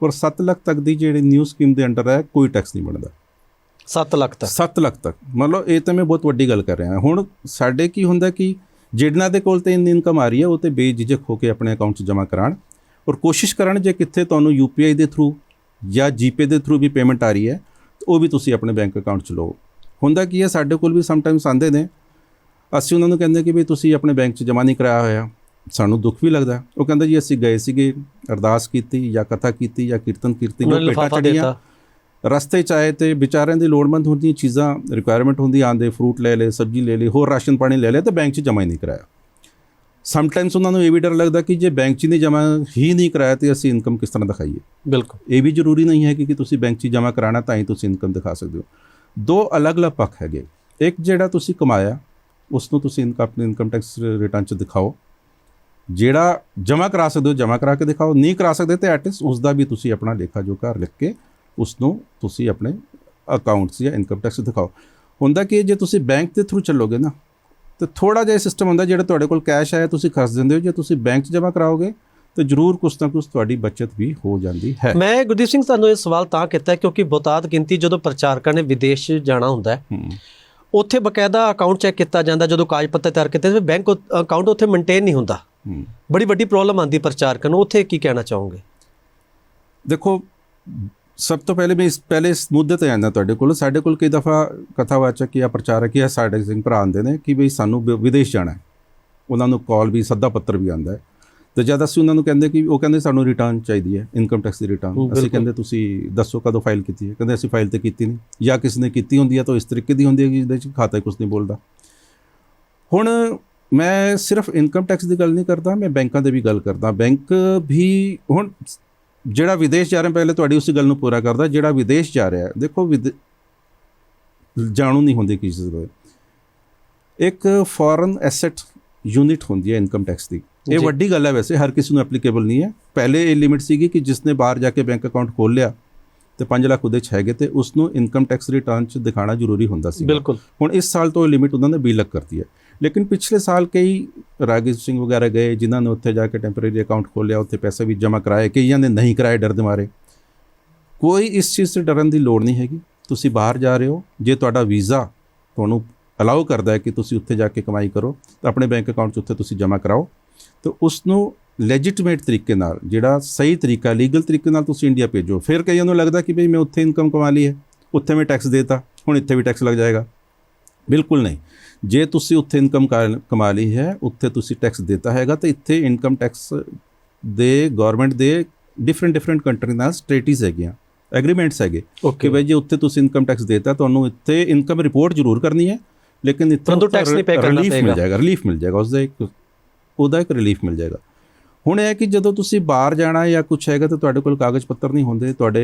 ਔਰ 7 ਲੱਖ ਤੱਕ ਦੀ ਜਿਹੜੀ ਨਿਊ ਸਕੀਮ ਦੇ ਅੰਡਰ ਹੈ ਕੋਈ ਟੈਕਸ ਨਹੀਂ ਬਣਦਾ। 7 ਲੱਖ ਤੱਕ। 7 ਲੱਖ ਤੱਕ। ਮਤਲਬ ਇਹ ਤਾਂ ਮੈਂ ਬਹੁਤ ਵੱਡੀ ਗੱਲ ਕਰ ਰਿਹਾ ਹੁਣ ਸਾਡੇ ਕੀ ਹੁੰਦਾ ਕਿ ਜਿਹਨਾਂ ਦੇ ਕੋਲ ਤੇ ਇੰਨੀ ਇਨਕਮ ਆ ਰਹੀ ਹੈ ਉਹ ਤੇ ਬੇਝਿਜਕ ਹੋ ਕੇ ਆਪਣੇ ਅਕਾਊਂਟ 'ਚ ਜਮ੍ਹਾਂ ਕਰਾਉਣ। ਔਰ ਕੋਸ਼ਿਸ਼ ਕਰਨ ਜੇ ਕਿੱਥੇ ਤੁਹਾਨੂੰ ਯੂਪੀਆਈ ਦੇ ਥਰੂ ਜਾਂ ਜੀਪੇ ਦੇ ਥਰੂ ਵੀ ਪੇਮੈਂਟ ਆ ਰਹੀ ਹੈ ਉਹ ਵੀ ਤੁਸੀਂ ਆਪਣੇ ਬੈਂਕ ਅਕਾਊਂਟ 'ਚ ਲਓ। ਹੁੰਦਾ ਕੀ ਹੈ ਸਾਡੇ ਕੋਲ ਵੀ ਸਮਟਾਈਮਸ ਆਉਂਦੇ ਨੇ। ਅਸੀਂ ਉਹਨਾਂ ਨੂੰ ਕਹਿੰਦੇ ਕਿ ਵੀ ਤੁਸੀਂ ਆਪਣੇ ਬੈਂਕ 'ਚ ਜਮ੍ਹਾਂ ਨਹੀਂ ਕਰਾਇਆ ਹੋਇਆ। ਸਾਨੂੰ ਦੁੱਖ ਵੀ ਲੱਗਦਾ। ਉਹ ਕਹਿੰਦਾ ਜੀ ਅਸੀਂ ਗਏ ਸੀਗੇ ਅਰਦਾਸ ਕੀਤੀ ਜਾਂ ਕਥਾ ਕੀਤੀ ਜਾਂ ਕੀਰਤਨ ਕੀਤੀ ਨੇ ਜੋ ਲਿਫਾਫਾ ਚੜੀਆਂ ਰਸਤੇ ਚ ਆਏ ਤੇ ਵਿਚਾਰਿਆਂ ਦੀ ਲੋੜਮੰਦ ਹੁੰਦੀਆਂ ਚੀਜ਼ਾਂ ਰਿਕੁਆਇਰਮੈਂਟ ਹੁੰਦੀ ਆਂਦੇ ਫਰੂਟ ਲੈ ਲਏ ਸਬਜ਼ੀ ਲੈ ਲਈ ਹੋਰ ਰਾਸ਼ਨ ਪਾਣੀ ਲੈ ਲਿਆ ਤੇ ਬੈਂਕ 'ਚ ਜਮ੍ਹਾਂ ਹੀ ਨਹੀਂ ਕਰਾਇਆ। ਸਮਟਾਈਮਸ ਉਹਨਾਂ ਨੂੰ ਇਹ ਵੀ ਡਰ ਲੱਗਦਾ ਕਿ ਜੇ ਬੈਂਕ 'ਚ ਨਹੀਂ ਜਮ੍ਹਾਂ ਹੀ ਨਹੀਂ ਕਰਾਇਆ ਤੇ ਅਸੀਂ ਇਨਕਮ ਕਿਸ ਤਰ੍ਹਾਂ ਦਿਖਾਈਏ? ਬਿਲਕੁਲ। ਇਹ ਵੀ ਜ਼ਰੂਰੀ ਨਹੀਂ ਹੈ ਕਿ ਕਿ ਤੁਸੀਂ ਬੈਂਕ 'ਚ ਜਮ੍ਹਾਂ ਕਰਾਣਾ ਤਾਂ ਹੀ ਤੁਸੀਂ ਇਨਕਮ ਦਿਖਾ ਸਕਦੇ ਹੋ। ਦੋ ਅਲੱਗ-ਅਲੱਗ ਪੱਖ ਹੈਗੇ। ਇੱਕ ਜਿਹੜਾ ਤੁਸੀਂ ਕਮਾਇਆ ਉਸ ਨੂੰ ਤੁਸੀਂ ਇਨਕਮ ਆਪਣੇ ਇਨਕਮ ਟੈਕਸ ਰਿਟਰਨ 'ਚ ਦਿਖਾਓ। ਜਿਹੜਾ ਜਮ੍ਹਾਂ ਕਰਾ ਸਕਦੇ ਹੋ ਜਮ੍ਹਾਂ ਕਰਾ ਕੇ ਦਿਖਾਓ। ਨਹੀਂ ਕਰਾ ਸਕਦੇ ਤੇ ਐਟਲੀਸਟ ਉਸ ਦਾ ਵੀ ਤੁਸੀਂ ਆਪਣਾ ਲੇਖਾ ਜੋਖਾ ਲਿਖ ਕੇ ਉਸ ਨੂੰ ਤੁਸੀਂ ਆਪਣੇ ਅਕਾਊਂਟਸ ਜਾਂ ਇਨਕਮ ਟੈਕਸ ਦਿਖਾਓ। ਹੁੰਦਾ ਕਿ ਜੇ ਤੁਸੀਂ ਬੈਂਕ ਦੇ ਥਰੂ ਚੱਲੋਗੇ ਨਾ ਤੇ ਥੋੜਾ ਜਿਹਾ ਸਿਸਟਮ ਹੁੰਦਾ ਜਿਹੜਾ ਤੁਹਾਡੇ ਕੋਲ ਕੈਸ਼ ਆਇਆ ਤੁਸੀਂ ਖਰਚ ਦਿੰਦੇ ਹੋ ਜੇ ਤੁਸੀਂ ਬੈਂਕ 'ਚ ਜਮ੍ਹਾਂ ਕਰਾਓਗੇ ਤੇ ਜ਼ਰੂਰ ਕੁਛ ਨਾ ਕੁਛ ਤੁਹਾਡੀ ਬਚਤ ਵੀ ਹੋ ਜਾਂਦੀ ਹੈ। ਮੈਂ ਗੁਰਦੀਪ ਸਿੰਘ ਤੁਹਾਨੂੰ ਇਹ ਸਵਾਲ ਤਾਂ ਕੀਤਾ ਕਿਉਂਕਿ ਬਹੁਤਾਤ ਗਿਣਤੀ ਜਦੋਂ ਪ੍ਰਚਾਰਕਾਂ ਨੇ ਵਿਦੇਸ਼ ਜਾਣਾ ਹੁੰਦਾ ਹੈ ਉੱਥੇ ਬਕਾਇਦਾ ਅਕਾਊਂਟ ਚੈੱਕ ਕੀਤਾ ਜਾਂਦਾ ਜਦੋਂ ਕਾਗਜ਼ ਪੱਤਰ ਤਿਆਰ ਕੀਤੇ ਤੇ ਬੈਂਕ ਅਕਾਊਂਟ ਉੱਥੇ ਮੇਨਟੇਨ ਨਹੀਂ ਹੁੰਦਾ। ਬੜੀ ਵੱਡੀ ਪ੍ਰੋਬਲਮ ਆਂਦੀ ਪ੍ਰਚਾਰਕਾਂ ਨੂੰ ਉੱਥੇ ਕੀ ਕਹਿਣਾ ਚਾਹੋਗੇ? ਦੇਖੋ ਸਭ ਤੋਂ ਪਹਿਲੇ ਮੈਂ ਇਸ ਪਹਿਲੇ ਇਸ ਮੁੱਦੇ ਤੇ ਆਉਂਦਾ ਤੁਹਾਡੇ ਕੋਲ। ਸਾਡੇ ਕੋਲ ਕਈ ਦਫਾ ਕਥਾਵਾਚਕ ਜਾਂ ਪ੍ਰਚਾਰਕ ਜਾਂ ਸਾਡੇ ਸਿੰਘ ਭਰਾ ਆਉਂਦੇ ਨੇ ਕਿ ਬਈ ਸਾਨੂੰ ਵਿ- ਵਿਦੇਸ਼ ਜਾਣਾ ਹੈ। ਉਹਨਾਂ ਨੂੰ ਕਾਲ ਵੀ ਸੱਦਾ ਪੱਤਰ ਵੀ ਆਉਂਦਾ ਹੈ। ਤੇ ਜਦ ਅਸੀਂ ਉਹਨਾਂ ਨੂੰ ਕਹਿੰਦੇ ਕਿ ਉਹ ਕਹਿੰਦੇ ਸਾਨੂੰ ਰਿਟਰਨ ਚਾਹੀਦੀ ਹੈ ਇਨਕਮ ਟੈਕਸ ਦੀ ਰਿਟਰਨ। ਅਸੀਂ ਕਹਿੰਦੇ ਤੁਸੀਂ ਦੱਸੋ ਕਦੋਂ ਫਾਈਲ ਕੀਤੀ ਹੈ। ਕਹਿੰਦੇ ਅਸੀਂ ਫਾਈਲ ਤੇ ਕੀਤੀ ਨਹੀਂ। ਜਾਂ ਕਿਸੇ ਨੇ ਕੀਤੀ ਹੁੰਦੀ ਹੈ ਤਾਂ ਇਸ ਤਰੀਕੇ ਦੀ ਹੁੰਦੀ ਹੈ ਕਿ ਜਿਹਦੇ ਚ ਖਾਤਾ ਕੁਝ ਨਹੀਂ ਬੋਲਦਾ। ਹੁਣ ਮੈਂ ਸਿਰਫ ਇਨਕਮ ਟੈਕਸ ਦੀ ਗੱਲ ਨਹੀਂ ਕਰਦਾ ਮੈਂ ਬੈਂਕਾਂ ਦੇ ਵੀ ਗੱਲ ਕਰਦਾ। ਬੈਂਕ ਵੀ ਹੁਣ ਜਿਹੜਾ ਵਿਦੇਸ਼ ਜਾ ਰਿਹਾ ਪਹਿਲੇ ਤੁਹਾਡੀ ਉਸੇ ਗੱਲ ਨੂੰ ਪੂਰਾ ਕਰਦਾ ਜਿਹੜਾ ਵਿਦੇਸ਼ ਜਾ ਰਿਹਾ ਦੇਖੋ ਵਿਦ ਜਾਣੂ ਨਹੀਂ ਹੁੰਦੀ ਕਿਸੇ ਦੇ ਇੱਕ ਫੋਰਨ ਐਸੈਟ ਯੂਨਿਟ ਹੁੰਦੀ ਹੈ ਇਨਕਮ ਟੈਕਸ ਦੀ। ਇਹ। ਵੱਡੀ ਗੱਲ ਹੈ ਵੈਸੇ ਹਰ ਕਿਸੇ ਨੂੰ ਐਪਲੀਕੇਬਲ ਨਹੀਂ ਹੈ। ਪਹਿਲੇ ਇਹ ਲਿਮਿਟ ਸੀਗੀ ਕਿ ਜਿਸਨੇ ਬਾਹਰ ਜਾ ਕੇ ਬੈਂਕ ਅਕਾਊਂਟ ਖੋਲ ਲਿਆ ਤੇ 5 ਲੱਖ ਉਹਦੇ ਚ ਹੈਗੇ ਤੇ ਉਸ ਨੂੰ ਇਨਕਮ ਟੈਕਸ ਰਿਟਰਨ ਚ ਦਿਖਾਣਾ ਜ਼ਰੂਰੀ ਹੁੰਦਾ ਸੀ ਬਿਲਕੁਲ। ਹੁਣ ਇਸ ਸਾਲ ਤੋਂ ਇਹ ਲਿਮਿਟ ਉਹਨਾਂ ਨੇ 20 ਲੱਖ ਕਰਤੀ ਹੈ। ਲੇਕਿਨ ਪਿਛਲੇ ਸਾਲ ਕਈ ਰਾਗੇਸ਼ ਸਿੰਘ ਵਗੈਰਾ ਗਏ, ਜਿਨ੍ਹਾਂ ਨੇ ਉੱਥੇ ਜਾ ਕੇ ਟੈਂਪਰੇਰੀ ਅਕਾਊਂਟ ਖੋਲ੍ਹਿਆ, ਉੱਥੇ ਪੈਸੇ ਵੀ ਜਮ੍ਹਾਂ ਕਰਾਏ, ਕਈਆਂ ਨੇ ਨਹੀਂ ਕਰਾਏ ਡਰ ਦੇ ਮਾਰੇ। ਕੋਈ ਇਸ ਚੀਜ਼ ਤੋਂ ਡਰਨ ਦੀ ਲੋੜ ਨਹੀਂ ਹੈਗੀ। ਤੁਸੀਂ ਬਾਹਰ ਜਾ ਰਹੇ ਹੋ, ਜੇ ਤੁਹਾਡਾ ਵੀਜ਼ਾ ਤੁਹਾਨੂੰ ਅਲਾਉ ਕਰਦਾ ਹੈ ਕਿ ਤੁਸੀਂ ਉੱਥੇ ਜਾ ਕੇ ਕਮਾਈ ਕਰੋ, ਤਾਂ ਆਪਣੇ ਬੈਂਕ ਅਕਾਊਂਟ 'ਚ ਉੱਥੇ ਤੁਸੀਂ ਜਮ੍ਹਾਂ ਕਰਾਓ। ਤਾਂ ਉਸ ਨੂੰ ਲੈਜਿਟਿਮੇਟ ਤਰੀਕੇ ਨਾਲ, ਜਿਹੜਾ ਸਹੀ ਤਰੀਕਾ ਲੀਗਲ ਤਰੀਕੇ ਨਾਲ ਤੁਸੀਂ ਇੰਡੀਆ ਭੇਜੋ, ਫਿਰ ਕਈਆਂ ਨੂੰ ਲੱਗਦਾ ਕਿ ਭਈ ਮੈਂ ਉੱਥੇ ਇਨਕਮ ਕਮਾ ਲਈ ਹੈ, ਉੱਥੇ ਮੈਂ ਟੈਕਸ ਦੇਤਾ, ਹੁਣ ਇੱਥੇ ਵੀ ਟੈਕਸ ਲੱਗ ਜਾਏਗਾ। ਬਿਲਕੁਲ ਨਹੀਂ। ਜੇ ਤੁਸੀਂ ਉੱਥੇ ਇਨਕਮ ਕਮਾ ਲਈ ਹੈ ਉੱਥੇ ਤੁਸੀਂ ਟੈਕਸ ਦਿੱਤਾ ਹੈਗਾ ਤਾਂ ਇੱਥੇ ਇਨਕਮ ਟੈਕਸ ਦੇ ਗਵਰਨਮੈਂਟ ਦੇ ਡਿਫਰੈਂਟ ਡਿਫਰੈਂਟ ਕੰਟਰੀ ਨਾਲ ਸਟ੍ਰੇਟੀਜ਼ ਹੈਗੀਆਂ ਐਗਰੀਮੈਂਟਸ ਹੈਗੇ ਕਿ ਭਾਈ ਜੇ ਉੱਥੇ ਤੁਸੀਂ ਇਨਕਮ ਟੈਕਸ ਦੇਤਾ ਤੁਹਾਨੂੰ ਇੱਥੇ ਇਨਕਮ ਰਿਪੋਰਟ ਜ਼ਰੂਰ ਕਰਨੀ ਹੈ ਲੇਕਿਨ ਇੱਥੇ ਪਰੰਤੂ tax ਨਹੀਂ pay ਕਰਨਾ ਪਏਗਾ। ਮਿਲ ਜਾਏਗਾ ਰਿਲੀਫ ਮਿਲ ਜਾਏਗਾ ਉਸਦਾ ਇੱਕ ਉਹਦਾ ਇੱਕ ਰਿਲੀਫ ਮਿਲ ਜਾਏਗਾ। ਹੁਣ ਇਹ ਹੈ ਕਿ ਜਦੋਂ ਤੁਸੀਂ ਬਾਹਰ ਜਾਣਾ ਜਾਂ ਕੁਝ ਹੈਗਾ ਤਾਂ ਤੁਹਾਡੇ ਕੋਲ ਕਾਗਜ਼ ਪੱਤਰ ਨਹੀਂ ਹੁੰਦੇ ਤੁਹਾਡੇ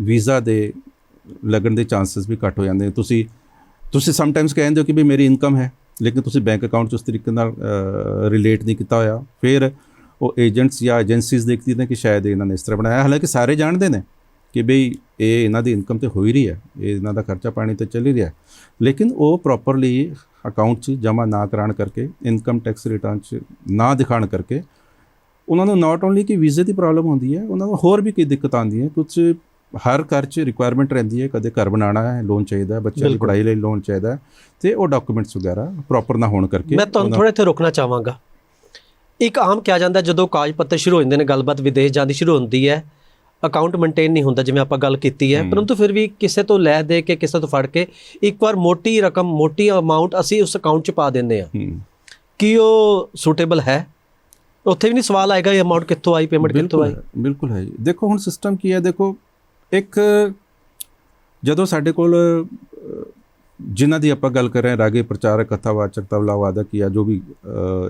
ਵੀਜ਼ਾ ਦੇ ਲੱਗਣ ਦੇ ਚਾਂਸਸ ਵੀ ਘੱਟ ਹੋ ਜਾਂਦੇ ਤੁਸੀਂ ਤੁਸੀਂ ਸਮਟਾਈਮਸ ਕਹਿੰਦੇ ਹੋ ਕਿ ਵੀ ਮੇਰੀ ਇਨਕਮ ਹੈ, ਲੇਕਿਨ ਤੁਸੀਂ ਬੈਂਕ ਅਕਾਊਂਟ 'ਚ ਉਸ ਤਰੀਕੇ ਨਾਲ ਰਿਲੇਟ ਨਹੀਂ ਕੀਤਾ ਹੋਇਆ। ਫਿਰ ਉਹ ਏਜੰਟਸ ਜਾਂ ਏਜੰਸੀਜ਼ ਦੇਖਦੀ ਨੇ ਕਿ ਸ਼ਾਇਦ ਇਹਨਾਂ ਨੇ ਇਸ ਤਰ੍ਹਾਂ ਬਣਾਇਆ। ਹਾਲਾਂਕਿ ਸਾਰੇ ਜਾਣਦੇ ਨੇ ਕਿ ਬਈ ਇਹ ਇਹਨਾਂ ਦੀ ਇਨਕਮ ਤੇ ਹੋ ਹੀ ਰਹੀ ਹੈ, ਇਹ ਇਹਨਾਂ ਦਾ ਖਰਚਾ ਪਾਣੀ ਤੇ ਚੱਲ ਹੀ ਰਿਹਾ ਲੇਕਿਨ ਉਹ ਪ੍ਰੋਪਰਲੀ ਅਕਾਊਂਟ 'ਚ ਜਮ੍ਹਾਂ ਨਾ ਕਰਾਉਣ ਕਰਕੇ ਇਨਕਮ ਟੈਕਸ ਰਿਟਰਨ 'ਚ ਨਾ ਦਿਖਾਉਣ ਕਰਕੇ, ਉਹਨਾਂ ਨੂੰ ਨਾਟ ਓਨਲੀ ਕਿ ਵੀਜ਼ੇ ਦੀ ਪ੍ਰੋਬਲਮ ਹੁੰਦੀ ਹੈ, ਉਹਨਾਂ ਨੂੰ ਹੋਰ ਵੀ ਕਈ ਦਿੱਕਤ ਆਉਂਦੀ ਹੈ। ਕੁਝ ਹਰ ਘਰ 'ਚ ਰਿਕੁਆਇਰਮੈਂਟ ਰਹਿੰਦੀ ਹੈ ਕਦੇ ਘਰ ਬਣਾਉਣਾ ਹੈ ਲੋਨ ਚਾਹੀਦਾ ਹੈ ਬੱਚਿਆਂ ਦੀ। ਪੜ੍ਹਾਈ ਲਈ ਲੋਨ ਚਾਹੀਦਾ ਤੇ ਉਹ ਡਾਕੂਮੈਂਟਸ ਵਗੈਰਾ ਪ੍ਰੋਪਰ ਨਾ ਹੋਣ ਕਰਕੇ ਮੈਂ ਤੁਹਾਨੂੰ ਥੋੜਾ ਇੱਥੇ ਰੋਕਣਾ ਚਾਹਾਂਗਾ। ਇੱਕ ਆਮ ਕਿਹਾ ਜਾਂਦਾ ਜਦੋਂ ਕਾਗਜ਼ ਪੱਤਰ ਸ਼ੁਰੂ ਹੋ ਜਾਂਦੇ ਨੇ ਗੱਲਬਾਤ ਵਿਦੇਸ਼ ਜਾਂਦੀ ਸ਼ੁਰੂ ਹੁੰਦੀ ਹੈ ਅਕਾਊਂਟ ਮੇਨਟੇਨ ਨਹੀਂ ਹੁੰਦਾ ਜਿਵੇਂ ਆਪਾਂ ਗੱਲ ਕੀਤੀ ਹੈ। ਪਰੰਤੂ ਫਿਰ ਵੀ ਕਿਸੇ ਤੋਂ ਲੈ ਦੇ ਕੇ ਕਿਸੇ ਤੋਂ ਫੜ ਕੇ ਇੱਕ ਵਾਰ ਮੋਟੀ ਰਕਮ ਮੋਟੀ ਅਮਾਉਂਟ ਅਸੀਂ ਉਸ ਅਕਾਊਂਟ 'ਚ ਪਾ ਦਿੰਦੇ ਆ ਕੀ ਉਹ ਸੂਟੇਬਲ ਹੈ? ਉੱਥੇ ਵੀ ਨਹੀਂ ਸਵਾਲ ਆਏਗਾ ਇਹ ਅਮਾਉਂਟ ਕਿੱਥੋਂ ਆਈ ਪੇਮੈਂਟ ਕਿੱਥੋਂ ਆਈ? ਬਿਲਕੁਲ ਹੈ। ਦੇਖੋ ਹੁਣ ਸਿਸਟਮ ਕੀ ਹੈ? ਦੇਖੋ ਇੱਕ ਜਦੋਂ ਸਾਡੇ ਕੋਲ ਜਿਨ੍ਹਾਂ ਦੀ ਆਪਾਂ ਗੱਲ ਕਰ ਰਹੇ ਹਾਂ ਰਾਗੇ ਪ੍ਰਚਾਰਕ ਕਥਾਵਾਚਕ ਤਬਲਾ ਵਾਦਕ ਜਾਂ ਜੋ ਵੀ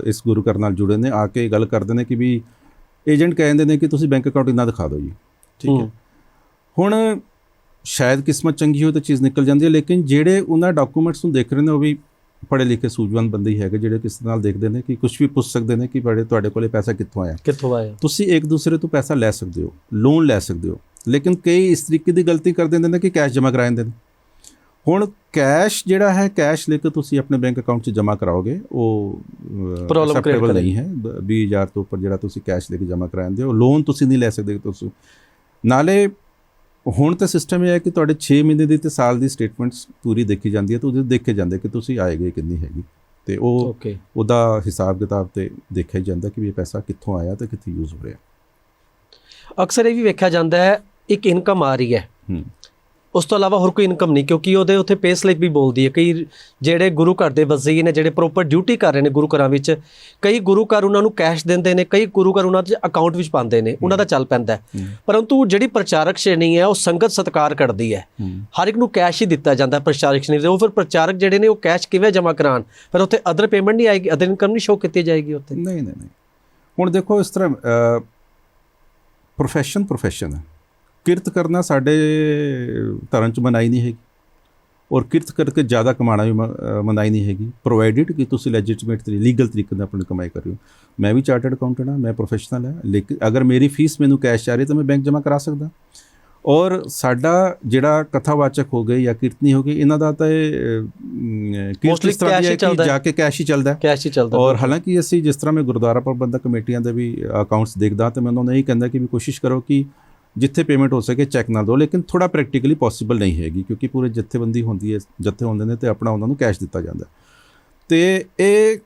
ਇਸ ਗੁਰੂ ਘਰ ਨਾਲ ਜੁੜੇ ਨੇ ਆ ਕੇ ਗੱਲ ਕਰਦੇ ਨੇ ਕਿ ਵੀ ਏਜੰਟ ਕਹਿੰਦੇ ਨੇ ਕਿ ਤੁਸੀਂ ਬੈਂਕ ਅਕਾਊਂਟ ਇੰਨਾ ਦਿਖਾ ਦਿਓ ਜੀ। ਠੀਕ ਹੈ। ਹੂੰ। ਹੁਣ ਸ਼ਾਇਦ ਕਿਸਮਤ ਚੰਗੀ ਹੋਵੇ ਤਾਂ ਚੀਜ਼ ਨਿਕਲ ਜਾਂਦੀ ਹੈ ਲੇਕਿਨ ਜਿਹੜੇ ਉਹਨਾਂ ਡਾਕੂਮੈਂਟਸ ਨੂੰ ਦੇਖ ਰਹੇ ਨੇ ਉਹ ਵੀ ਪੜ੍ਹੇ ਲਿਖੇ ਸੂਝਵਾਨ ਬੰਦੇ ਹੀ ਹੈਗੇ ਜਿਹੜੇ ਕਿਸੇ ਨਾਲ ਦੇਖਦੇ ਨੇ ਕਿ ਕੁਝ ਵੀ ਪੁੱਛ ਸਕਦੇ ਨੇ ਕਿ ਬੜੇ ਤੁਹਾਡੇ ਕੋਲੇ ਪੈਸਾ ਕਿੱਥੋਂ ਆਇਆ। ਕਿੱਥੋਂ ਆਇਆ? ਤੁਸੀਂ ਇੱਕ ਦੂਸਰੇ ਤੋਂ ਪੈਸਾ ਲੈ ਸਕਦੇ ਹੋ ਲੋਨ ਲੈ ਸਕਦੇ ਹੋ। ਲੇਕਿਨ ਕਈ ਇਸ ਤਰੀਕੇ ਦੀ ਗਲਤੀ ਕਰ ਦਿੰਦੇ ਨੇ ਕਿ ਕੈਸ਼ ਜਮ੍ਹਾਂ ਕਰਾ ਦਿੰਦੇ ਨੇ। ਹੁਣ ਕੈਸ਼ ਜਿਹੜਾ ਹੈ ਕੈਸ਼ ਲੈ ਕੇ ਤੁਸੀਂ ਆਪਣੇ ਬੈਂਕ ਅਕਾਊਂਟ 'ਚ ਜਮ੍ਹਾਂ ਕਰਾਓਗੇ ਉਹ ਕਰੇਗੀ। ਨਹੀਂ ਹੈ। ਬ- 20000 ਤੋਂ ਉੱਪਰ ਜਿਹੜਾ ਤੁਸੀਂ ਕੈਸ਼ ਲੈ ਕੇ ਜਮ੍ਹਾਂ ਕਰਾਉਂਦੇ ਹੋ ਲੋਨ ਤੁਸੀਂ ਨਹੀਂ ਲੈ ਸਕਦੇ ਤੁਸੀਂ। ਨਾਲੇ ਹੁਣ ਤਾਂ ਸਿਸਟਮ ਇਹ ਹੈ ਕਿ ਤੁਹਾਡੇ 6 ਮਹੀਨੇ ਦੀ ਤੇ ਸਾਲ ਦੀ ਸਟੇਟਮੈਂਟਸ ਪੂਰੀ ਦੇਖੀ ਜਾਂਦੀ ਹੈ ਤੇ ਉਹਦੇ ਦੇਖੇ ਜਾਂਦੇ ਕਿ ਤੁਸੀਂ ਆਏਗੇ ਕਿੰਨੀ ਹੈਗੀ। ਤੇ ਉਹ ਉਹਦਾ ਹਿਸਾਬ ਕਿਤਾਬ ਤੇ ਦੇਖਿਆ ਜਾਂਦਾ ਕਿ ਵੀ ਇਹ ਪੈਸਾ ਕਿੱਥੋਂ ਆਇਆ ਤੇ ਕਿੱਥੇ ਯੂਜ਼ ਹੋ ਰਿਹਾ। ਅਕਸਰ ਇਹ ਵੀ ਵੇਖਿਆ ਜਾਂਦਾ ਹੈ ਇੱਕ ਇਨਕਮ ਆ ਰਹੀ ਹੈ। ਉਸ ਤੋਂ ਇਲਾਵਾ ਹੋਰ ਕੋਈ ਇਨਕਮ ਨਹੀਂ ਕਿਉਂਕਿ ਉਹਦੇ ਉੱਥੇ ਪੇ ਸਲਿਪ ਵੀ ਬੋਲਦੀ ਹੈ। ਕਈ ਜਿਹੜੇ ਗੁਰੂ ਘਰ ਦੇ ਵਜ਼ੀਰ ਨੇ ਜਿਹੜੇ ਪ੍ਰੋਪਰ ਡਿਊਟੀ ਕਰ ਰਹੇ ਨੇ ਗੁਰੂ ਘਰਾਂ ਵਿੱਚ ਕਈ ਗੁਰੂ ਘਰ ਉਹਨਾਂ ਨੂੰ ਕੈਸ਼ ਦਿੰਦੇ ਨੇ ਕਈ ਗੁਰੂ ਘਰ ਉਹਨਾਂ ਦੇ ਅਕਾਊਂਟ ਵਿੱਚ ਪਾਉਂਦੇ ਨੇ ਉਹਨਾਂ ਦਾ ਚੱਲ ਪੈਂਦਾ। ਪਰੰਤੂ ਜਿਹੜੀ ਪ੍ਰਚਾਰਕ ਸ਼੍ਰੇਣੀ ਹੈ ਉਹ ਸੰਗਤ ਸਤਕਾਰ ਕਰਦੀ ਹੈ। ਹਰ ਇੱਕ ਨੂੰ ਕੈਸ਼ ਹੀ ਦਿੱਤਾ ਜਾਂਦਾ ਪ੍ਰਚਾਰਕ ਸ਼੍ਰੇਣੀ ਦੇ। ਉਹ ਫਿਰ ਪ੍ਰਚਾਰਕ ਜਿਹੜੇ ਨੇ ਉਹ ਕੈਸ਼ ਕਿਵੇਂ ਜਮ੍ਹਾਂ ਕਰਾਉਣ? ਫਿਰ ਉੱਥੇ ਅਦਰ ਪੇਮੈਂਟ ਨਹੀਂ ਆਏਗੀ ਅਦਰ ਇਨਕਮ ਨਹੀਂ ਸ਼ੋ ਕੀਤੀ ਜਾਏਗੀ ਉੱਥੇ। ਨਹੀਂ ਨਹੀਂ ਨਹੀਂ। ਹੁਣ ਦੇਖੋ ਇਸ ਤਰ੍ਹਾਂ ਪ੍ਰੋਫੈਸ਼ਨ ਪ੍ਰੋਫੈਸ਼ਨ ਹੈ। ਕਿਰਤ ਕਰਨਾ ਸਾਡੇ ਧਰਮ ਚ ਮਨਾਈ ਨਹੀਂ ਹੈਗੀ। ਔਰ ਕਿਰਤ ਕਰਕੇ ਜ਼ਿਆਦਾ ਕਮਾਣਾ ਵੀ ਮਨਾਈ ਨਹੀਂ ਹੈਗੀ। ਪ੍ਰੋਵਾਈਡਡ ਕਿ ਤੁਸੀਂ ਲੈਜਿਟਿਮੇਟ ਤਰੀ ਲੀਗਲ ਤਰੀਕੇ ਨਾਲ ਆਪਣੀ ਕਮਾਈ ਕਰ ਰਹੇ ਹੋ ਮੈਂ ਵੀ ਚਾਰਟਰਡ ਅਕਾਊਂਟੈਂਟ ਹਾਂ ਮੈਂ ਪ੍ਰੋਫੈਸ਼ਨਲ ਹਾਂ ਲੇਕਿਨ ਅਗਰ ਮੇਰੀ ਫੀਸ ਮੈਨੂੰ ਕੈਸ਼ ਆ ਰਹੀ ਤਾਂ ਮੈਂ ਬੈਂਕ ਜਮ੍ਹਾਂ ਕਰਾ ਸਕਦਾ। ਔਰ ਸਾਡਾ ਜਿਹੜਾ ਕਥਾਵਾਚਕ ਹੋ ਗਏ ਜਾਂ ਕੀਰਤਨੀ ਹੋ ਗਏ ਇਹਨਾਂ ਦਾ ਤਾਂ ਇਹ ਅ, ਮ, ਕਿਰਤ Mostly ਇਸ ਤਰ੍ਹਾਂ ਦੀ ਕਿ। ਜਾ ਕੇ ਕੈਸ਼ ਹੀ ਚੱਲਦਾ ਹੈ। ਕੈਸ਼ ਹੀ ਚੱਲਦਾ ਔਰ ਹਾਲਾਂਕਿ ਅਸੀਂ ਜਿਸ ਤਰ੍ਹਾਂ ਮੈਂ ਗੁਰਦੁਆਰਾ ਪ੍ਰਬੰਧਕ ਕਮੇਟੀਆਂ ਦੇ ਵੀ ਅਕਾਊਂਟਸ ਦੇਖਦਾ ਤੇ ਮੈਂ ਉਹਨਾਂ ਨੂੰ ਇਹ ਕਹਿੰਦਾ ਕਿ ਵੀ ਕੋਸ਼ਿਸ਼ ਕਰੋ ਕਿ ਜਿੱਥੇ ਪੇਮੈਂਟ ਹੋ ਸਕੇ ਚੈੱਕ ਨਾਲ ਦਿਓ, ਲੇਕਿਨ ਥੋੜਾ ਪ੍ਰੈਕਟੀਕਲੀ ਪੋਸੀਬਲ ਨਹੀਂ ਹੈਗੀ, ਕਿਉਂਕਿ ਪੂਰੇ ਜਥੇਬੰਦੀ ਹੁੰਦੀ ਹੈ, ਜਥੇ ਹੁੰਦੇ ਨੇ ਤੇ ਆਪਣਾ ਉਹਨਾਂ ਨੂੰ ਕੈਸ਼ ਦਿੱਤਾ ਜਾਂਦਾ ਤੇ ਇਹ,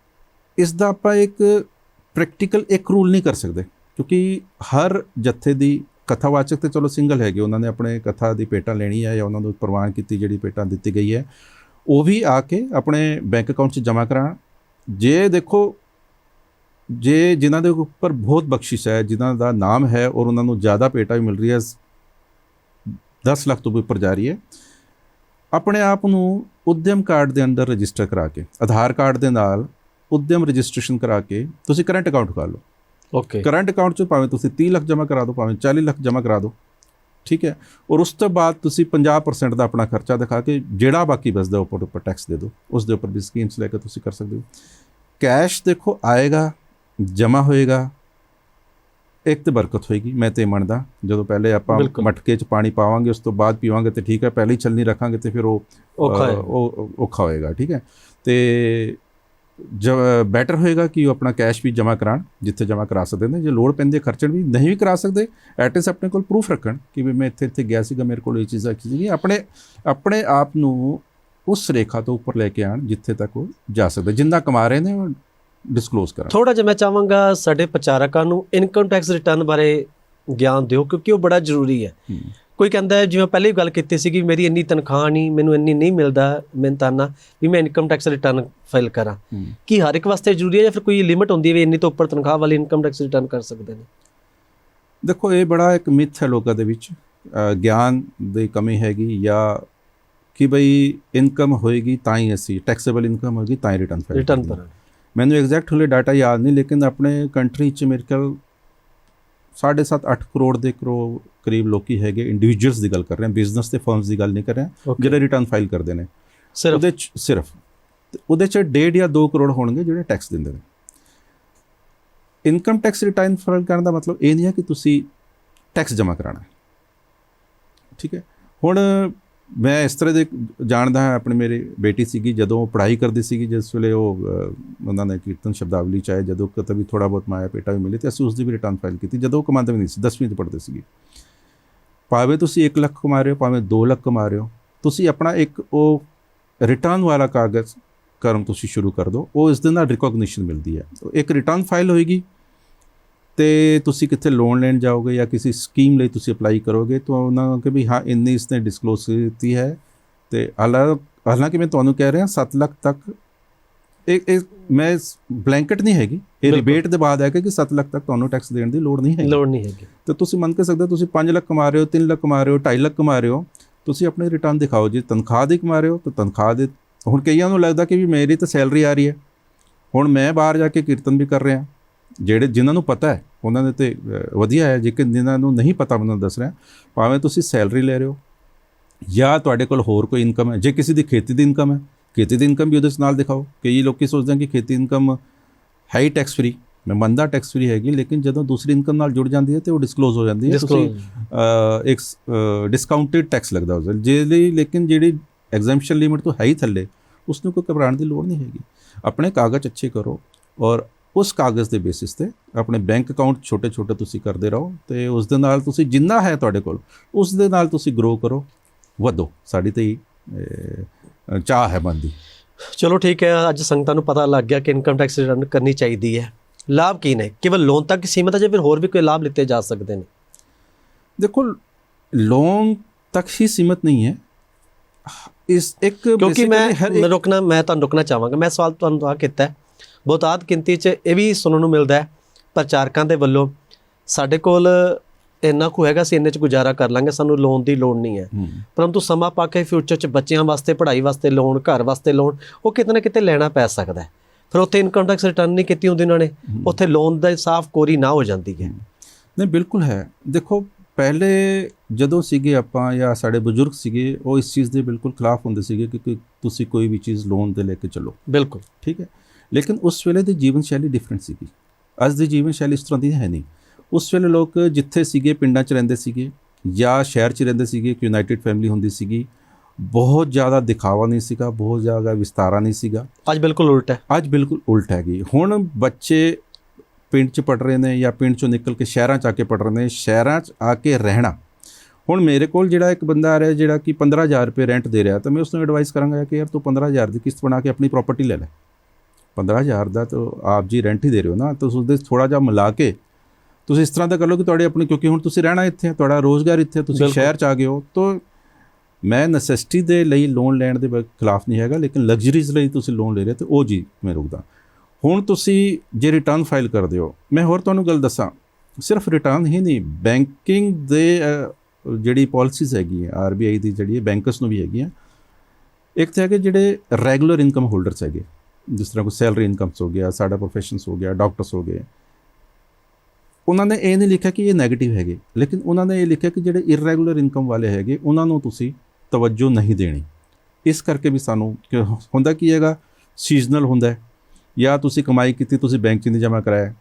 ਇਸ ਦਾ ਆਪਾਂ ਇੱਕ ਪ੍ਰੈਕਟੀਕਲ ਇੱਕ ਰੂਲ ਨਹੀਂ ਕਰ ਸਕਦੇ, ਕਿਉਂਕਿ ਹਰ ਜਥੇ ਦੀ ਕਥਾਵਾਚਕ ਤੇ ਚਲੋ ਸਿੰਗਲ ਹੈਗੇ, ਉਹਨਾਂ ਨੇ ਆਪਣੇ ਕਥਾ ਦੀ ਪੇਟਾਂ ਲੈਣੀ ਹੈ ਜਾਂ ਉਹਨਾਂ ਨੂੰ ਪ੍ਰਵਾਨ ਕੀਤੀ ਜਿਹੜੀ ਪੇਟਾਂ ਦਿੱਤੀ ਗਈ ਹੈ, ਉਹ ਵੀ ਆ ਕੇ ਆਪਣੇ ਬੈਂਕ ਅਕਾਊਂਟ 'ਚ ਜਮ੍ਹਾਂ ਕਰਾਉਣ। ਜੇ ਦੇਖੋ ਜੇ ਜਿਨ੍ਹਾਂ ਦੇ ਉੱਪਰ ਬਹੁਤ ਬਖਸ਼ਿਸ਼ ਹੈ ਜਿਨ੍ਹਾਂ ਦਾ ਨਾਮ ਹੈ ਔਰ ਉਹਨਾਂ ਨੂੰ ਜ਼ਿਆਦਾ ਪੇਟਾ ਵੀ ਮਿਲ ਰਹੀ ਹੈ 10 ਲੱਖ ਤੋਂ ਵੀ ਉੱਪਰ ਜਾ ਰਹੀ ਹੈ ਆਪਣੇ ਆਪ ਨੂੰ ਉਦਯਮ ਕਾਰਡ ਦੇ ਅੰਦਰ ਰਜਿਸਟਰ ਕਰਾ ਕੇ ਆਧਾਰ ਕਾਰਡ ਦੇ ਨਾਲ ਉਦਯਮ ਰਜਿਸਟ੍ਰੇਸ਼ਨ ਕਰਾ ਕੇ ਤੁਸੀਂ ਕਰੰਟ ਅਕਾਊਂਟ ਕਰ ਲਓ। ਓਕੇ ਕਰੰਟ ਅਕਾਊਂਟ 'ਚ ਭਾਵੇਂ ਤੁਸੀਂ 30 ਲੱਖ ਜਮ੍ਹਾਂ ਕਰਾ ਦਿਓ ਭਾਵੇਂ 40 ਲੱਖ ਜਮ੍ਹਾਂ ਕਰਾ ਦਿਓ ਠੀਕ ਹੈ? ਔਰ ਉਸ ਤੋਂ ਬਾਅਦ ਤੁਸੀਂ 50% ਦਾ ਆਪਣਾ ਖਰਚਾ ਦਿਖਾ ਕੇ ਜਿਹੜਾ ਬਾਕੀ ਬਚਦਾ ਉੱਪਰ ਉੱਪਰ ਟੈਕਸ ਦੇ ਦਿਓ ਉਸ ਦੇ ਉੱਪਰ ਵੀ ਸਕੀਮਸ ਲੈ ਕੇ ਤੁਸੀਂ ਕਰ ਸਕਦੇ ਹੋ। ਕੈਸ਼ ਦੇਖੋ ਆਏਗਾ ਜਮ੍ਹਾਂ ਹੋਏਗਾ ਇੱਕ ਤੇ ਬਰਕਤ ਹੋਏਗੀ ਮੈਂ ਤੇ ਮੰਨਦਾ। ਜਦੋਂ ਪਹਿਲੇ ਆਪਾਂ। ਮਟਕੇ 'ਚ ਪਾਣੀ ਪਾਵਾਂਗੇ ਉਸ ਤੋਂ ਬਾਅਦ ਪੀਵਾਂਗੇ ਤੇ ਠੀਕ ਹੈ ਪਹਿਲੇ ਹੀ ਛਲਨੀ ਰੱਖਾਂਗੇ ਤੇ ਫਿਰ ਉਹ ਉਹ ਉਹ ਔਖਾ ਹੋਏਗਾ ਠੀਕ ਹੈ। ਤੇ ਬੈਟਰ ਹੋਏਗਾ ਕਿ ਉਹ ਆਪਣਾ ਕੈਸ਼ ਵੀ ਜਮ੍ਹਾਂ ਕਰਾਣ ਜਿੱਥੇ ਜਮ੍ਹਾਂ ਕਰਾ ਸਕਦੇ ਨੇ। ਜੇ ਲੋੜ ਪੈਂਦੀ ਖਰਚਣ ਵੀ ਨਹੀਂ ਵੀ ਕਰਾ ਸਕਦੇ ਐਟਲੀਸਟ ਆਪਣੇ ਕੋਲ ਪ੍ਰੂਫ ਰੱਖਣ ਕਿ ਵੀ ਮੈਂ ਇੱਥੇ ਇੱਥੇ ਗਿਆ ਸੀਗਾ ਮੇਰੇ ਕੋਲ ਇਹ ਚੀਜ਼ਾਂ ਸੀਗੀ ਆਪਣੇ ਆਪਣੇ ਆਪ ਨੂੰ ਉਸ ਰੇਖਾ ਤੋਂ ਉੱਪਰ ਲੈ ਕੇ ਆਣ ਜਿੱਥੇ ਤੱਕ ਉਹ ਜਾ ਸਕਦੇ। ਜਿੰਨਾ ਕਮਾ ਰਹੇ ਨੇ ਡਿਸਕਲੋਜ਼ ਕਰਨ ਥੋੜਾ ਜਿਹਾ ਮੈਂ ਚਾਹਾਂਗਾ ਸਾਡੇ ਪ੍ਰਚਾਰਕਾਂ ਨੂੰ ਇਨਕਮ ਟੈਕਸ ਰਿਟਰਨ ਬਾਰੇ ਗਿਆਨ ਦਿਓ ਕਿਉਂਕਿ ਉਹ ਬੜਾ ਜ਼ਰੂਰੀ ਹੈ। ਕੋਈ ਕਹਿੰਦਾ ਹੈ ਜਿਵੇਂ ਪਹਿਲੇ ਵੀ ਗੱਲ ਕੀਤੀ ਸੀ ਕਿ ਮੇਰੀ ਇੰਨੀ ਤਨਖਾਹ ਨਹੀਂ ਮੈਨੂੰ ਇੰਨੀ ਨਹੀਂ ਮਿਲਦਾ ਮਿਹਨਤਾਨਾ ਵੀ ਮੈਂ ਇਨਕਮ ਟੈਕਸ ਰਿਟਰਨ ਫਾਈਲ ਕਰਾਂ। ਕੀ ਹਰ ਇੱਕ ਵਾਸਤੇ ਜ਼ਰੂਰੀ ਹੈ ਜਾਂ ਫਿਰ ਕੋਈ ਲਿਮਿਟ ਹੁੰਦੀ ਹੈ ਵੀ ਇੰਨੀ ਤੋਂ ਉੱਪਰ ਤਨਖਾਹ ਵਾਲੀ ਇਨਕਮ ਟੈਕਸ ਰਿਟਰਨ ਕਰ ਸਕਦੇ ਨੇ ਦੇਖੋ ਇਹ ਬੜਾ ਇੱਕ ਮਿਥ ਹੈ ਲੋਕਾਂ ਦੇ ਵਿੱਚ ਗਿਆਨ ਦੀ ਕਮੀ ਹੈਗੀ ਜਾਂ ਕਿ ਬਈ ਇਨਕਮ ਹੋਏਗੀ ਤਾਂ ਹੀ ਅਸੀਂ ਟੈਕਸੇਬਲ ਇਨਕਮ ਹੋਏਗੀ ਤਾਂ ਹੀ ਰਿਟਰਨ ਫਾਈਲ ਰਿਟਰਨ ਕਰਾਂਗੇ। ਮੈਨੂੰ ਐਗਜ਼ੈਕਟ ਹਲੇ ਡਾਟਾ ਯਾਦ ਨਹੀਂ ਲੇਕਿਨ ਆਪਣੇ ਕੰਟਰੀ 'ਚ ਮੇਰੇ ਖਿਆਲ 7.5 8 ਕਰੋੜ ਦੇ ਕਰੋ ਕਰੀਬ ਲੋਕੀ ਹੈਗੇ ਇੰਡੀਵਿਜੂਅਲਸ ਦੀ ਗੱਲ ਕਰ ਰਹੇ ਹਾਂ ਬਿਜ਼ਨਸ ਤੇ ਫਰਮਸ ਦੀ ਗੱਲ ਨਹੀਂ ਕਰ ਰਹੇ ਜਿਹੜੇ ਰਿਟਰਨ ਫਾਈਲ ਕਰਦੇ ਨੇ। ਸਿਰਫ? ਉਹਦੇ 'ਚ ਸਿਰਫ। ਉਹਦੇ 'ਚ 1.5 ਜਾਂ 2 ਕਰੋੜ ਹੋਣਗੇ ਜਿਹੜੇ ਟੈਕਸ ਦਿੰਦੇ ਨੇ। ਇਨਕਮ ਟੈਕਸ ਰਿਟਰਨ ਫਾਈਲ ਕਰਨ ਦਾ ਮਤਲਬ ਇਹ ਨਹੀਂ ਹੈ ਕਿ ਤੁਸੀਂ ਟੈਕਸ ਜਮ੍ਹਾਂ ਕਰਾਣਾ ਠੀਕ ਹੈ? ਹੁਣ ਮੈਂ ਇਸ ਤਰ੍ਹਾਂ ਦੇ ਜਾਣਦਾ ਹਾਂ, ਆਪਣੀ ਮੇਰੀ ਬੇਟੀ ਸੀਗੀ, ਜਦੋਂ ਉਹ ਪੜ੍ਹਾਈ ਕਰਦੀ ਸੀਗੀ, ਜਿਸ ਵੇਲੇ ਉਹ ਉਹਨਾਂ ਨੇ ਕੀਰਤਨ ਸ਼ਬਦਾਵਲੀ ਚਾਹੇ, ਜਦੋਂ ਕਦੇ ਵੀ ਥੋੜਾ ਬਹੁਤ ਮਾਇਆ ਪੇਟਾ ਵੀ ਮਿਲੇ ਤੇ ਅਸੀਂ ਉਸ ਦੀ ਵੀ ਰਿਟਰਨ ਫਾਈਲ ਕੀਤੀ, ਜਦੋਂ ਕਮਾਉਂਦੇ ਵੀ ਨਹੀਂ ਸੀ 10ਵੀਂ 'ਚ ਪੜ੍ਹਦੇ ਸੀਗੇ। ਭਾਵੇਂ ਤੁਸੀਂ 1 ਲੱਖ ਕਮਾ ਰਹੇ ਹੋ, ਭਾਵੇਂ 2 ਲੱਖ ਕਮਾ ਰਹੇ ਹੋ, ਤੁਸੀਂ ਆਪਣਾ ਇੱਕ ਉਹ ਰਿਟਰਨ ਵਾਲਾ ਕਾਗਜ਼ ਕਰਮ ਤੁਸੀਂ ਸ਼ੁਰੂ ਕਰ ਦਿਓ, ਉਹ ਇਸ ਦੇ ਨਾਲ ਰਿਕੋਗਨੀਸ਼ਨ ਮਿਲਦੀ ਹੈ। ਇੱਕ ਰਿਟਰਨ ਫਾਈਲ ਹੋਏਗੀ ਤੇ ਤੁਸੀਂ ਕਿੱਥੇ ਲੋਨ ਲੈਣ ਜਾਓਗੇ ਜਾਂ ਕਿਸੇ ਸਕੀਮ ਲਈ ਤੁਸੀਂ ਅਪਲਾਈ ਕਰੋਗੇ ਤਾਂ ਉਹਨਾਂ ਨੂੰ ਕਿ ਵੀ ਹਾਂ ਇੰਨੀ ਇਸਨੇ ਡਿਸਕਲੋਜ਼ ਕੀਤੀ ਹੈ। ਤੇ ਹਾਲਾ- ਹਾਲਾਂਕਿ ਮੈਂ ਤੁਹਾਨੂੰ ਕਹਿ ਰਿਹਾ 7 ਲੱਖ ਤੱਕ ਇਹ ਇਹ ਮੈਂ ਬਲੈਂਕਟ ਨਹੀਂ ਹੈਗੀ। ਇਹ। ਰਿਬੇਟ ਦੇ ਬਾਅਦ ਹੈ ਕਿ 7 ਲੱਖ ਤੱਕ ਤੁਹਾਨੂੰ ਟੈਕਸ ਦੇਣ ਦੀ ਲੋੜ ਨਹੀਂ ਹੈ ਲੋੜ ਨਹੀਂ ਹੈਗੀ। ਤੇ ਤੁਸੀਂ ਮੰਨ ਕੇ ਸਕਦੇ ਤੁਸੀਂ 5 ਲੱਖ ਕਮਾ ਰਹੇ ਹੋ 3 ਲੱਖ ਕਮਾ ਰਹੇ ਹੋ 2.5 ਲੱਖ ਕਮਾ ਰਹੇ ਹੋ ਤੁਸੀਂ ਆਪਣੇ ਰਿਟਰਨ ਦਿਖਾਓ। ਜੇ ਤਨਖਾਹ ਦੀ ਕਮਾ ਰਹੇ ਹੋ ਤਾਂ ਤਨਖਾਹ ਦੇ ਹੁਣ ਕਈਆਂ ਨੂੰ ਲੱਗਦਾ ਕਿ ਵੀ ਮੇਰੀ ਤਾਂ ਸੈਲਰੀ ਆ ਰਹੀ ਹੈ। ਹੁਣ ਮੈਂ ਬਾਹਰ ਜਾ ਕੇ ਕੀਰਤਨ ਵੀ ਕਰ ਰਿਹਾ ਜਿਹੜੇ ਜਿਨ੍ਹਾਂ ਨੂੰ ਪਤਾ ਹੈ ਉਹਨਾਂ ਦੇ ਤੇ ਵਧੀਆ ਹੈ ਜੇਕਰ ਜਿਨ੍ਹਾਂ ਨੂੰ ਨਹੀਂ ਪਤਾ ਮੈਨੂੰ ਦੱਸ ਰਿਹਾ ਭਾਵੇਂ ਤੁਸੀਂ ਸੈਲਰੀ ਲੈ ਰਹੇ ਹੋ ਜਾਂ ਤੁਹਾਡੇ ਕੋਲ ਹੋਰ ਕੋਈ ਇਨਕਮ ਹੈ ਜੇ ਕਿਸੇ ਦੀ ਖੇਤੀ ਦੀ ਇਨਕਮ ਹੈ ਖੇਤੀ ਦੀ ਇਨਕਮ ਵੀ ਉਹਦੇ ਨਾਲ ਦਿਖਾਓ। ਕਈ ਲੋਕੀ ਸੋਚਦੇ ਹਨ ਕਿ ਖੇਤੀ ਇਨਕਮ ਹੈ ਹੀ ਟੈਕਸ ਫ੍ਰੀ ਮੈਂ ਮੰਨਦਾ ਟੈਕਸ ਫ੍ਰੀ ਹੈਗੀ ਲੇਕਿਨ ਜਦੋਂ ਦੂਸਰੀ ਇਨਕਮ ਨਾਲ ਜੁੜ ਜਾਂਦੀ ਹੈ ਤੇ ਉਹ ਡਿਸਕਲੋਜ਼ ਹੋ ਜਾਂਦੀ ਹੈ। ਤੁਸੀਂ ਇੱਕ ਡਿਸਕਾਊਂਟਡ ਟੈਕਸ ਲੱਗਦਾ ਉਸ ਜਿਹਦੇ ਲਈ ਲੇਕਿਨ ਜਿਹੜੀ ਐਗਜ਼ੈਂਪਸ਼ਨ ਲਿਮਿਟ ਤੋਂ ਹੈ ਹੀ ਥੱਲੇ ਉਸ ਨੂੰ ਕੋਈ ਘਬਰਾਉਣ ਦੀ ਲੋੜ ਨਹੀਂ ਹੈਗੀ। ਆਪਣੇ ਕਾਗਜ਼ ਅੱਛੇ ਕਰੋ ਔਰ ਉਸ ਕਾਗਜ਼ ਦੇ ਬੇਸਿਸ ਤੇ ਆਪਣੇ ਬੈਂਕ ਅਕਾਊਂਟ ਛੋਟੇ ਛੋਟੇ ਤੁਸੀਂ ਕਰਦੇ ਰਹੋ ਤੇ ਉਸ ਦੇ ਨਾਲ ਤੁਸੀਂ ਜਿੰਨਾ ਹੈ ਤੁਹਾਡੇ ਕੋਲ ਉਸ ਦੇ ਨਾਲ ਤੁਸੀਂ ਗਰੋ ਕਰੋ ਵਧੋ। ਸਾਡੀ ਤੇ ਚਾਹ ਹੈ ਮਨ ਦੀ। ਚਲੋ ਠੀਕ ਹੈ ਅੱਜ ਸੰਗਤਾਂ ਨੂੰ ਪਤਾ ਲੱਗ ਗਿਆ ਕਿ ਇਨਕਮ ਟੈਕਸ ਰਿਟਰਨ ਕਰਨੀ ਚਾਹੀਦੀ ਹੈ। ਲਾਭ ਕੀ ਨੇ? ਕੇਵਲ ਲੋਨ ਤੱਕ ਸੀਮਤ ਹੈ ਜਾਂ ਫਿਰ ਹੋਰ ਵੀ ਕੋਈ ਲਾਭ ਲਿੱਤੇ ਜਾ ਸਕਦੇ ਨੇ? ਦੇਖੋ ਲੋਨ ਤੱਕ ਹੀ ਸੀਮਤ ਨਹੀਂ ਹੈ। ਇਸ ਇੱਕ ਕਿਉਂਕਿ ਮੈਂ ਰੁਕਣਾ ਮੈਂ ਤੁਹਾਨੂੰ ਰੁਕਣਾ ਚਾਹਾਂਗਾ। ਮੈਂ ਸਵਾਲ ਤੁਹਾਨੂੰ ਆ ਕੀਤਾ ਹੈ ਬਹੁਤਾਤ ਗਿਣਤੀ 'ਚ ਇਹ ਵੀ ਸੁਣਨ ਨੂੰ ਮਿਲਦਾ ਹੈ। ਪ੍ਰਚਾਰਕਾਂ ਦੇ ਵੱਲੋਂ ਸਾਡੇ ਕੋਲ ਇੰਨਾ ਕੁ ਹੈਗਾ ਸੀ ਇੰਨੇ 'ਚ ਗੁਜ਼ਾਰਾ ਕਰ ਲਾਂਗੇ ਸਾਨੂੰ ਲੋਨ ਦੀ ਲੋੜ ਨਹੀਂ ਹੈ। ਪਰੰਤੂ ਸਮਾਂ ਪਾ ਕੇ ਫਿਊਚਰ 'ਚ ਬੱਚਿਆਂ ਵਾਸਤੇ ਪੜ੍ਹਾਈ ਵਾਸਤੇ ਲੋਨ ਘਰ ਵਾਸਤੇ ਲੋਨ ਉਹ ਕਿਤੇ ਨਾ ਕਿਤੇ ਲੈਣਾ ਪੈ ਸਕਦਾ ਹੈ। ਫਿਰ ਉੱਥੇ ਇਨਕਮ ਟੈਕਸ ਰਿਟਰਨ ਨਹੀਂ ਕੀਤੀ ਹੁੰਦੀ ਉਹਨਾਂ ਨੇ ਉੱਥੇ ਲੋਨ ਦਾ ਸਾਫ਼ ਕੋਰੀ ਨਾ ਹੋ ਜਾਂਦੀ ਹੈ। ਨਹੀਂ ਬਿਲਕੁਲ ਹੈ। ਦੇਖੋ ਪਹਿਲੇ ਜਦੋਂ ਸੀਗੇ ਆਪਾਂ ਜਾਂ ਸਾਡੇ ਬਜ਼ੁਰਗ ਸੀਗੇ ਉਹ ਇਸ ਚੀਜ਼ ਦੇ ਬਿਲਕੁਲ ਖਿਲਾਫ ਹੁੰਦੇ ਸੀਗੇ ਕਿ ਤੁਸੀਂ ਕੋਈ ਵੀ ਚੀਜ਼ ਲੋਨ ਤੇ ਲੈ ਕੇ ਚੱਲੋ। ਬਿਲਕੁਲ। ਠੀਕ ਹੈ? ਲੇਕਿਨ ਉਸ ਵੇਲੇ ਦੀ ਜੀਵਨ ਸ਼ੈਲੀ ਡਿਫਰੈਂਟ ਸੀਗੀ। ਅੱਜ ਦੀ ਜੀਵਨ ਸ਼ੈਲੀ ਇਸ ਤਰ੍ਹਾਂ ਦੀ ਹੈ ਨਹੀਂ। ਉਸ ਵੇਲੇ ਲੋਕ ਜਿੱਥੇ ਸੀਗੇ ਪਿੰਡਾਂ 'ਚ ਰਹਿੰਦੇ ਸੀਗੇ ਜਾਂ ਸ਼ਹਿਰ 'ਚ ਰਹਿੰਦੇ ਸੀਗੇ ਕਿ ਯੂਨਾਈਟਿਡ ਫੈਮਿਲੀ ਹੁੰਦੀ ਸੀਗੀ ਬਹੁਤ ਜ਼ਿਆਦਾ ਦਿਖਾਵਾ ਨਹੀਂ ਸੀਗਾ ਬਹੁਤ ਜ਼ਿਆਦਾ ਵਿਸਤਾਰਾ ਨਹੀਂ ਸੀਗਾ। ਅੱਜ ਬਿਲਕੁਲ ਉਲਟ ਹੈ। ਅੱਜ ਬਿਲਕੁਲ ਉਲਟ ਹੈਗੀ। ਹੁਣ ਬੱਚੇ ਪਿੰਡ 'ਚ ਪੜ ਰਹੇ ਨੇ ਜਾਂ ਪਿੰਡ 'ਚੋਂ ਨਿਕਲ ਕੇ ਸ਼ਹਿਰਾਂ 'ਚ ਆ ਕੇ ਪੜ ਰਹੇ ਨੇ ਸ਼ਹਿਰਾਂ 'ਚ ਆ ਕੇ ਰਹਿਣਾ। ਹੁਣ ਮੇਰੇ ਕੋਲ ਜਿਹੜਾ ਇੱਕ ਬੰਦਾ ਆ ਰਿਹਾ ਜਿਹੜਾ ਕਿ 15000 ਰੁਪਏ ਰੈਂਟ ਦੇ ਰਿਹਾ ਤਾਂ ਮੈਂ ਉਸ ਨੂੰ ਐਡਵਾਈਸ ਕਰਾਂਗਾ ਕਿ ਯਾਰ ਤੂੰ 15000 ਦੀ ਕਿਸ਼ਤ ਬਣਾ ਕੇ ਆਪਣੀ ਪ੍ਰਾਪਰਟੀ ਲੈ ਲੈ। 15000 ਦਾ ਤਾਂ ਆਪ ਜੀ ਰੈਂਟ ਹੀ ਦੇ ਰਹੇ ਹੋ ਨਾ ਤੁਸੀਂ ਉਸਦੇ ਥੋੜਾ ਜਿਹਾ ਮਿਲਾ ਕੇ ਤੁਸੀਂ ਇਸ ਤਰ੍ਹਾਂ ਦਾ ਕਰ ਲਓ ਕਿ ਤੁਹਾਡੇ ਆਪਣੀ ਕਿਉਂਕਿ ਹੁਣ ਤੁਸੀਂ ਰਹਿਣਾ ਇੱਥੇ ਹੈ, ਤੁਹਾਡਾ ਰੋਜ਼ਗਾਰ ਇੱਥੇ ਹੈ, ਤੁਸੀਂ। ਸ਼ਹਿਰ 'ਚ ਆ ਗਏ ਹੋ ਤਾਂ ਮੈਂ ਨੈਸੈਸਿਟੀ ਦੇ ਲਈ ਲੋਨ ਲੈਣ ਦੇ ਖਿਲਾਫ ਨਹੀਂ ਹੈਗਾ ਲੇਕਿਨ ਲਗਜ਼ਰੀਜ਼ ਲਈ ਤੁਸੀਂ ਲੋਨ ਲੈ ਰਹੇ ਤੇ ਉਹ ਜੀ ਮੈਂ ਰੁਕਦਾ ਹੁਣ ਤੁਸੀਂ ਜੇ ਰਿਟਰਨ ਫਾਈਲ ਕਰਦੇ ਹੋ ਮੈਂ ਹੋਰ ਤੁਹਾਨੂੰ ਗੱਲ ਦੱਸਾਂ ਸਿਰਫ ਰਿਟਰਨ ਹੀ ਨਹੀਂ ਬੈਂਕਿੰਗ ਦੇ ਜਿਹੜੀ ਪਾਲਿਸੀਜ਼ ਹੈਗੀ ਹੈ ਆਰਬੀਆਈ ਦੀ ਜਿਹੜੀ ਬੈਂਕਰਸ ਨੂੰ ਵੀ ਹੈਗੀ ਹੈ ਇੱਕ ਤਾਂ ਹੈਗੇ ਜਿਹੜੇ ਰੈਗੂਲਰ ਇਨਕਮ ਹੋਲਡਰਸ ਹੈਗੇ ਜਿਸ ਤਰ੍ਹਾਂ ਕੋਈ ਸੈਲਰੀ ਇਨਕਮਸ ਹੋ ਗਿਆ ਸਾਡਾ ਪ੍ਰੋਫੈਸ਼ਨਸ ਹੋ ਗਿਆ ਡਾਕਟਰਸ ਹੋ ਗਏ। ਉਹਨਾਂ ਨੇ ਇਹ ਨਹੀਂ ਲਿਖਿਆ ਕਿ ਇਹ 네ਗੇਟਿਵ ਹੈਗੇ ਲੇਕਿਨ ਉਹਨਾਂ ਨੇ ਇਹ ਲਿਖਿਆ ਕਿ ਜਿਹੜੇ ਇਰੈਗੂਲਰ ਇਨਕਮ ਵਾਲੇ ਹੈਗੇ ਉਹਨਾਂ ਨੂੰ ਤੁਸੀਂ ਤਵੱਜੋ ਨਹੀਂ ਦੇਣੀ। ਇਸ ਕਰਕੇ ਵੀ ਸਾਨੂੰ ਹੁੰਦਾ ਕੀ ਹੈਗਾ ਸੀਜ਼ਨਲ ਹੁੰਦਾ ਹੈ। ਜਾਂ ਤੁਸੀਂ ਕਮਾਈ ਕੀਤੀ ਤੁਸੀਂ ਬੈਂਕ 'ਚ ਨਹੀਂ ਜਮ੍ਹਾਂ ਕਰਾਇਆ।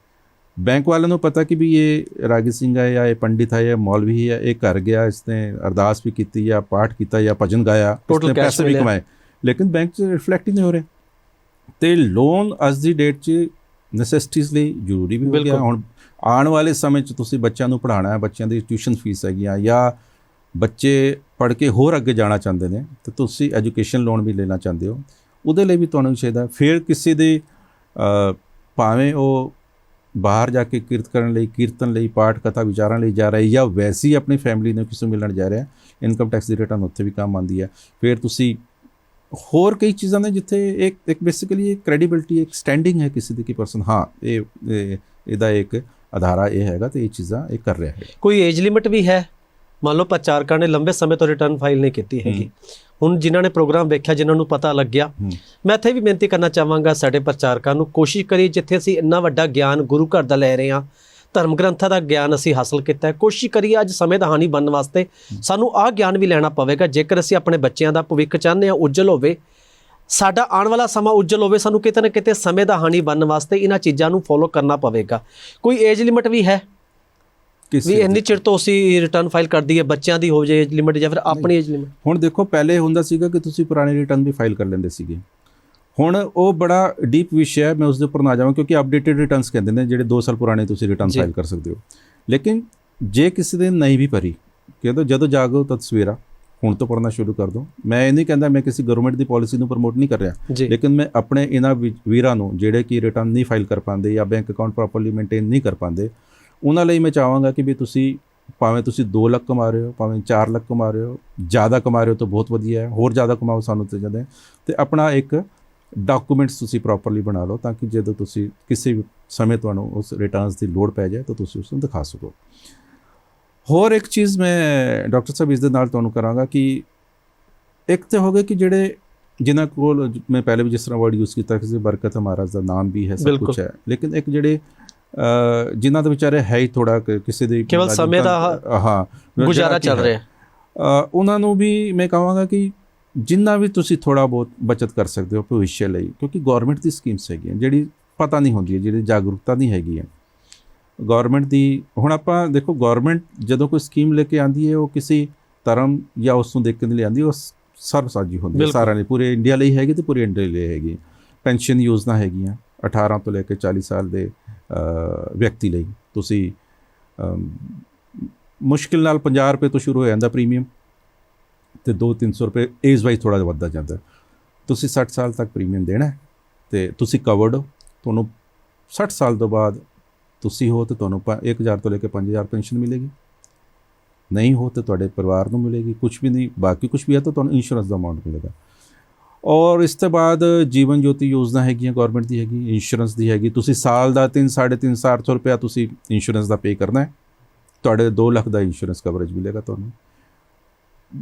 ਬੈਂਕ ਵਾਲਿਆਂ ਨੂੰ ਪਤਾ ਕਿ ਵੀ ਇਹ ਰਾਗੀ ਸਿੰਘ ਹੈ ਜਾਂ ਇਹ ਪੰਡਿਤ ਹੈ ਜਾਂ ਮੌਲਵੀ ਹੈ ਇਹ ਘਰ ਗਿਆ ਇਸਨੇ ਅਰਦਾਸ ਵੀ ਕੀਤੀ ਜਾਂ ਪਾਠ ਕੀਤਾ ਜਾਂ ਭਜਨ ਗਾਇਆ cash ਪੈਸੇ ਵੀ। ਕਮਾਏ। ਲੇਕਿਨ ਬੈਂਕ 'ਚ ਰਿਫਲੈਕਟ ਹੀ ਨਹੀਂ ਹੋ ਰਿਹਾ। ਤੇ ਲੋਨ ਅੱਜ ਦੀ ਡੇਟ 'ਚ ਨੈਸੈਸਿਟੀਜ਼ ਲਈ ਜ਼ਰੂਰੀ ਵੀ ਹੋ ਗਿਆ। ਹੁਣ ਆਉਣ ਵਾਲੇ ਸਮੇਂ 'ਚ ਤੁਸੀਂ ਬੱਚਿਆਂ ਨੂੰ ਪੜ੍ਹਾਉਣਾ ਹੈ ਬੱਚਿਆਂ ਦੀ ਟਿਊਸ਼ਨ ਫੀਸ ਹੈਗੀਆਂ ਜਾਂ ਬੱਚੇ ਪੜ੍ਹ ਕੇ ਹੋਰ ਅੱਗੇ ਜਾਣਾ ਚਾਹੁੰਦੇ ਨੇ ਤੇ ਤੁਸੀਂ ਐਜੂਕੇਸ਼ਨ ਲੋਨ ਵੀ ਲੈਣਾ ਚਾਹੁੰਦੇ ਹੋ। ਉਹਦੇ ਲਈ ਵੀ ਤੁਹਾਨੂੰ ਚਾਹੀਦਾ ਫਿਰ ਕਿਸੇ ਦੇ ਭਾਵੇਂ ਉਹ ਬਾਹਰ ਜਾ ਕੇ ਕੀਰਤ ਕਰਨ ਲਈ ਕੀਰਤਨ ਲਈ ਪਾਠ ਕਥਾ ਵਿਚਾਰਾਂ ਲਈ ਜਾ ਰਿਹਾ ਜਾਂ ਵੈਸੇ ਆਪਣੀ ਫੈਮਿਲੀ ਨੂੰ ਕਿਸੇ ਮਿਲਣ ਜਾ ਰਿਹਾ ਇਨਕਮ ਟੈਕਸ ਦੀ ਰਿਟਰਨ ਉੱਥੇ ਵੀ ਕੰਮ ਆਉਂਦੀ ਹੈ। ਫਿਰ ਤੁਸੀਂ ਹੋਰ ਕਈ ਚੀਜ਼ਾਂ ਨੇ ਜਿੱਥੇ ਇੱਕ ਇੱਕ ਬੇਸਿਕਲੀ ਇੱਕ ਕ੍ਰੈਡੀਬਿਲਟੀ ਇੱਕ ਸਟੈਂਡਿੰਗ ਹੈ ਕਿਸੇ ਦੀ ਕਿ ਪਰਸਨ ਹਾਂ ਇਹ ਇਹ- ਇਹਦਾ ਇੱਕ ਆਧਾਰਾ ਇਹ ਹੈਗਾ ਤੇ ਇਹ ਚੀਜ਼ਾਂ ਇਹ ਕਰ ਰਿਹਾ ਹੈ। ਕੋਈ ਏਜ ਲਿਮਿਟ ਵੀ ਹੈ? ਮੰਨ ਲਓ ਪ੍ਰਚਾਰਕਾਂ ਨੇ ਲੰਬੇ ਸਮੇਂ ਤੋਂ ਰਿਟਰਨ ਫਾਈਲ ਨਹੀਂ ਕੀਤੀ ਹੈਗੀ। ਹੁਣ ਜਿਨ੍ਹਾਂ ਨੇ ਪ੍ਰੋਗਰਾਮ ਵੇਖਿਆ ਜਿਨ੍ਹਾਂ ਨੂੰ ਪਤਾ ਲੱਗਿਆ ਹੂੰ। ਮੈਂ ਇੱਥੇ ਵੀ ਬੇਨਤੀ ਕਰਨਾ ਚਾਹਾਂਗਾ ਸਾਡੇ ਪ੍ਰਚਾਰਕਾਂ ਨੂੰ ਕੋਸ਼ਿਸ਼ ਕਰੀ ਜਿੱਥੇ ਅਸੀਂ ਇੰਨਾ ਵੱਡਾ ਗਿਆਨ ਗੁਰੂ ਘਰ ਦਾ ਲੈ ਰਹੇ ਹਾਂ ਧਰਮ ਗ੍ਰੰਥਾਂ ਦਾ ਗਿਆਨ ਅਸੀਂ ਹਾਸਲ ਕੀਤਾ ਹੈ। ਕੋਸ਼ਿਸ਼ ਕਰੀਏ ਅੱਜ ਸਮੇਂ ਦਾ ਹਾਨੀ ਬਣਨ ਵਾਸਤੇ ਸਾਨੂੰ ਆਹ ਗਿਆਨ ਵੀ ਲੈਣਾ ਪਵੇਗਾ। ਜੇਕਰ ਅਸੀਂ ਆਪਣੇ ਬੱਚਿਆਂ ਦਾ ਭਵਿੱਖ ਚਾਹੁੰਦੇ ਹਾਂ ਉਜਲ ਹੋਵੇ ਸਾਡਾ ਆਉਣ ਵਾਲਾ ਸਮਾਂ ਉਜਲ ਹੋਵੇ ਸਾਨੂੰ ਕਿਤੇ ਨਾ ਕਿਤੇ ਸਮੇਂ ਦਾ ਹਾਨੀ ਬਣਨ ਵਾਸਤੇ ਇਹਨਾਂ ਚੀਜ਼ਾਂ ਨੂੰ ਫੋਲੋ ਕਰਨਾ ਪਵੇਗਾ। ਕੋਈ ਏਜ ਲਿਮਿਟ ਵੀ ਹੈ? ਵੀ ਇੰਨੀ? ਚਿਰ ਤੋਂ ਅਸੀਂ ਰਿਟਰਨ ਫਾਈਲ ਕਰਦੀ ਹੈ ਬੱਚਿਆਂ ਦੀ ਹੋ ਜਾਏ ਏਜ ਲਿਮਿਟ ਜਾਂ ਫਿਰ ਆਪਣੀ ਏਜ ਲਿਮਿਟ ਹੁਣ ਦੇਖੋ ਪਹਿਲੇ ਹੁੰਦਾ ਸੀਗਾ ਕਿ ਤੁਸੀਂ ਪੁਰਾਣੇ ਰਿਟਰਨ ਵੀ ਫਾਈਲ ਕਰ ਲੈਂਦੇ ਸੀਗੇ। ਹੁਣ ਉਹ ਬੜਾ ਡੀਪ ਵਿਸ਼ਾ ਹੈ ਮੈਂ ਉਸ ਦੇ ਉੱਪਰ ਨਾ ਜਾਵਾਂ ਕਿਉਂਕਿ ਅਪਡੇਟਡ ਰਿਟਰਨਸ ਕਹਿੰਦੇ ਨੇ ਜਿਹੜੇ 2 ਸਾਲ ਪੁਰਾਣੇ ਤੁਸੀਂ ਰਿਟਰਨ। ਫਾਈਲ ਕਰ ਸਕਦੇ ਹੋ। ਲੇਕਿਨ ਜੇ ਕਿਸੇ ਦੇ ਨਹੀਂ ਵੀ ਭਰੀ ਕਹਿੰਦੇ ਜਦੋਂ ਜਾਗੋ ਤਦ ਸਵੇਰਾ ਹੁਣ ਤੋਂ ਪੜਨਾ ਸ਼ੁਰੂ ਕਰ ਦੋ। ਮੈਂ ਇਹ ਨਹੀਂ ਕਹਿੰਦਾ ਮੈਂ ਕਿਸੇ ਗਵਰਨਮੈਂਟ ਦੀ ਪਾਲਿਸੀ ਨੂੰ ਪ੍ਰਮੋਟ ਨਹੀਂ ਕਰ ਰਿਹਾ ਲੇਕਿਨ ਮੈਂ ਆਪਣੇ ਇਹਨਾਂ ਵੀਰਾਂ ਨੂੰ ਜਿਹੜੇ ਕਿ ਰਿਟਰਨ ਨਹੀਂ ਫਾਈਲ ਕਰ ਪਾਉਂਦੇ ਜਾਂ ਬੈਂਕ ਅਕਾਊਂਟ ਪ੍ਰੋਪਰਲੀ ਮੇਨਟੇਨ ਨਹੀਂ ਕਰ ਪਾਉਂਦੇ ਉਹਨਾਂ ਲਈ ਮੈਂ ਚਾਹਾਂਗਾ ਕਿ ਵੀ ਤੁਸੀਂ ਭਾਵੇਂ ਤੁਸੀਂ 2 ਲੱਖ ਕਮਾ ਰਹੇ ਹੋ ਭਾਵੇਂ 4 ਲੱਖ ਕਮਾ ਰਹੇ ਹੋ ਜ਼ਿਆਦਾ ਕਮਾ ਰਹੇ ਹੋ ਤਾਂ ਬਹੁਤ ਵਧੀਆ ਹੈ ਹੋਰ ਜ਼ਿਆਦਾ ਕਮਾਓ ਸਾਨੂੰ ਤੇ ਜਾਂਦੇ ਤੇ ਆਪਣਾ ਇੱਕ ਡਾਕੂਮੈਂਟਸ ਤੁਸੀਂ ਪ੍ਰੋਪਰਲੀ ਬਣਾ ਲਓ ਤਾਂ ਕਿ ਜਦੋਂ ਤੁਸੀਂ ਕਿਸੇ ਵੀ ਸਮੇਂ ਤੁਹਾਨੂੰ ਉਸ ਰਿਟਰਨਸ ਦੀ ਲੋੜ ਪੈ ਜਾਏ ਤਾਂ ਤੁਸੀਂ ਉਸ ਨੂੰ ਦਿਖਾ ਸਕੋ। ਹੋਰ ਇੱਕ ਚੀਜ਼ ਮੈਂ ਡਾਕਟਰ ਸਾਹਿਬ ਇਸ ਦੇ ਨਾਲ ਤੁਹਾਨੂੰ ਕਰਾਂਗਾ ਕਿ ਇੱਕ ਤੇ ਹੋ ਗਏ ਕਿ ਜਿਹੜੇ ਜਿਨ੍ਹਾਂ ਕੋਲ ਮੈਂ ਪਹਿਲੇ ਵੀ ਜਿਸ ਤਰ੍ਹਾਂ ਵਰਡ ਯੂਜ਼ ਕੀਤਾ ਕਿਸੇ ਬਰਕਤ ਮਹਾਰਾਜ ਦਾ ਨਾਮ ਵੀ ਹੈ ਸਭ। ਕੁਝ ਹੈ ਲੇਕਿਨ ਇੱਕ ਜਿਹੜੇ ਜਿਨ੍ਹਾਂ ਦੇ ਵਿਚਾਰੇ ਹੈ ਹੀ ਥੋੜਾ ਕਿਸੇ ਦੇ ਕੇਵਲ ਸਮੇਂ ਦਾ ਹਾਂ ਗੁਜ਼ਾਰਾ ਚੱਲ ਰਿਹਾ। ਉਹਨਾਂ ਨੂੰ ਵੀ ਮੈਂ ਕਹਾਂਗਾ ਕਿ ਜਿੰਨਾ ਵੀ ਤੁਸੀਂ ਥੋੜਾ ਬਹੁਤ ਬਚਤ ਕਰ ਸਕਦੇ ਹੋ ਭਵਿੱਖ ਲਈ ਕਿਉਂਕਿ ਗਵਰਨਮੈਂਟ ਦੀ ਸਕੀਮਸ ਹੈਗੀਆਂ ਜਿਹੜੀ ਪਤਾ ਨਹੀਂ ਹੁੰਦੀ ਜਿਹੜੀ ਜਾਗਰੂਕਤਾ ਨਹੀਂ ਹੈਗੀ ਹੈ। ਗਵਰਨਮੈਂਟ ਦੀ ਹੁਣ ਆਪਾਂ ਦੇਖੋ ਗਵਰਨਮੈਂਟ ਜਦੋਂ ਕੋਈ ਸਕੀਮ ਲੈ ਕੇ ਆਂਦੀ ਹੈ ਉਹ ਕਿਸੇ ਧਰਮ ਜਾਂ ਉਸ ਨੂੰ ਦੇਖ ਕੇ ਨਹੀਂ ਲਿਆਂਦੀ ਉਹ ਸਰਬਸਾਜੀ ਹੁੰਦੀ ਹੈ। ਸਾਰਿਆਂ ਲਈ ਪੂਰੇ ਇੰਡੀਆ ਲਈ ਹੈਗੀ ਤੇ ਪੂਰੇ ਇੰਡੀਆ ਲਈ ਹੈਗੀ ਪੈਨਸ਼ਨ ਯੋਜਨਾ ਹੈਗੀਆਂ 18 ਤੋਂ ਲੈ ਕੇ 40 ਸਾਲ ਦੇ ਵਿਅਕਤੀ ਲਈ। ਤੁਸੀਂ ਮੁਸ਼ਕਿਲ ਨਾਲ 50 ਰੁਪਏ ਤੋਂ ਸ਼ੁਰੂ ਹੋ ਜਾਂਦਾ ਪ੍ਰੀਮੀਅਮ ਤੇ 2-300 ਰੁਪਏ ਏਜ ਵਾਈਜ਼ ਥੋੜਾ ਜਿਹਾ ਵੱਧਦਾ ਜਾਂਦਾ। ਤੁਸੀਂ 60 ਸਾਲ ਤੱਕ ਪ੍ਰੀਮੀਅਮ ਦੇਣਾ ਹੈ ਤੇ ਤੁਸੀਂ ਕਵਰਡ ਹੋ। ਤੁਹਾਨੂੰ 60 ਸਾਲ ਤੋਂ ਬਾਅਦ ਤੁਸੀਂ ਹੋ ਤੇ ਤੁਹਾਨੂੰ 1000 ਤੋਂ ਲੈ ਕੇ 5000 ਪੈਨਸ਼ਨ ਮਿਲੇਗੀ। ਨਹੀਂ ਹੋ ਤੇ ਤੁਹਾਡੇ ਪਰਿਵਾਰ ਨੂੰ ਮਿਲੇਗੀ। ਕੁਝ ਵੀ ਨਹੀਂ, ਬਾਕੀ ਕੁਝ ਵੀ ਹੈ ਤਾਂ ਤੁਹਾਨੂੰ ਇੰਸ਼ੋਰੈਂਸ ਦਾ ਅਮਾਉਂਟ ਮਿਲੇਗਾ। ਔਰ ਇਸ ਤੋਂ ਬਾਅਦ ਜੀਵਨ ਜੋਤੀ ਯੋਜਨਾ ਹੈਗੀ ਹੈ ਗਵਰਨਮੈਂਟ ਦੀ ਹੈਗੀ ਇੰਸ਼ੋਰੈਂਸ ਦੀ ਹੈਗੀ। ਤੁਸੀਂ ਸਾਲ ਦਾ 3 3.5 400 ਰੁਪਇਆ ਤੁਸੀਂ ਇੰਸ਼ੋਰੈਂਸ ਦਾ ਪੇ ਕਰਨਾ ਹੈ। ਤੁਹਾਡੇ 2 ਲੱਖ ਦਾ ਇੰਸ਼ੋਰੈਂਸ ਕਵਰੇਜ ਮਿਲੇਗਾ ਤੁਹਾਨੂੰ।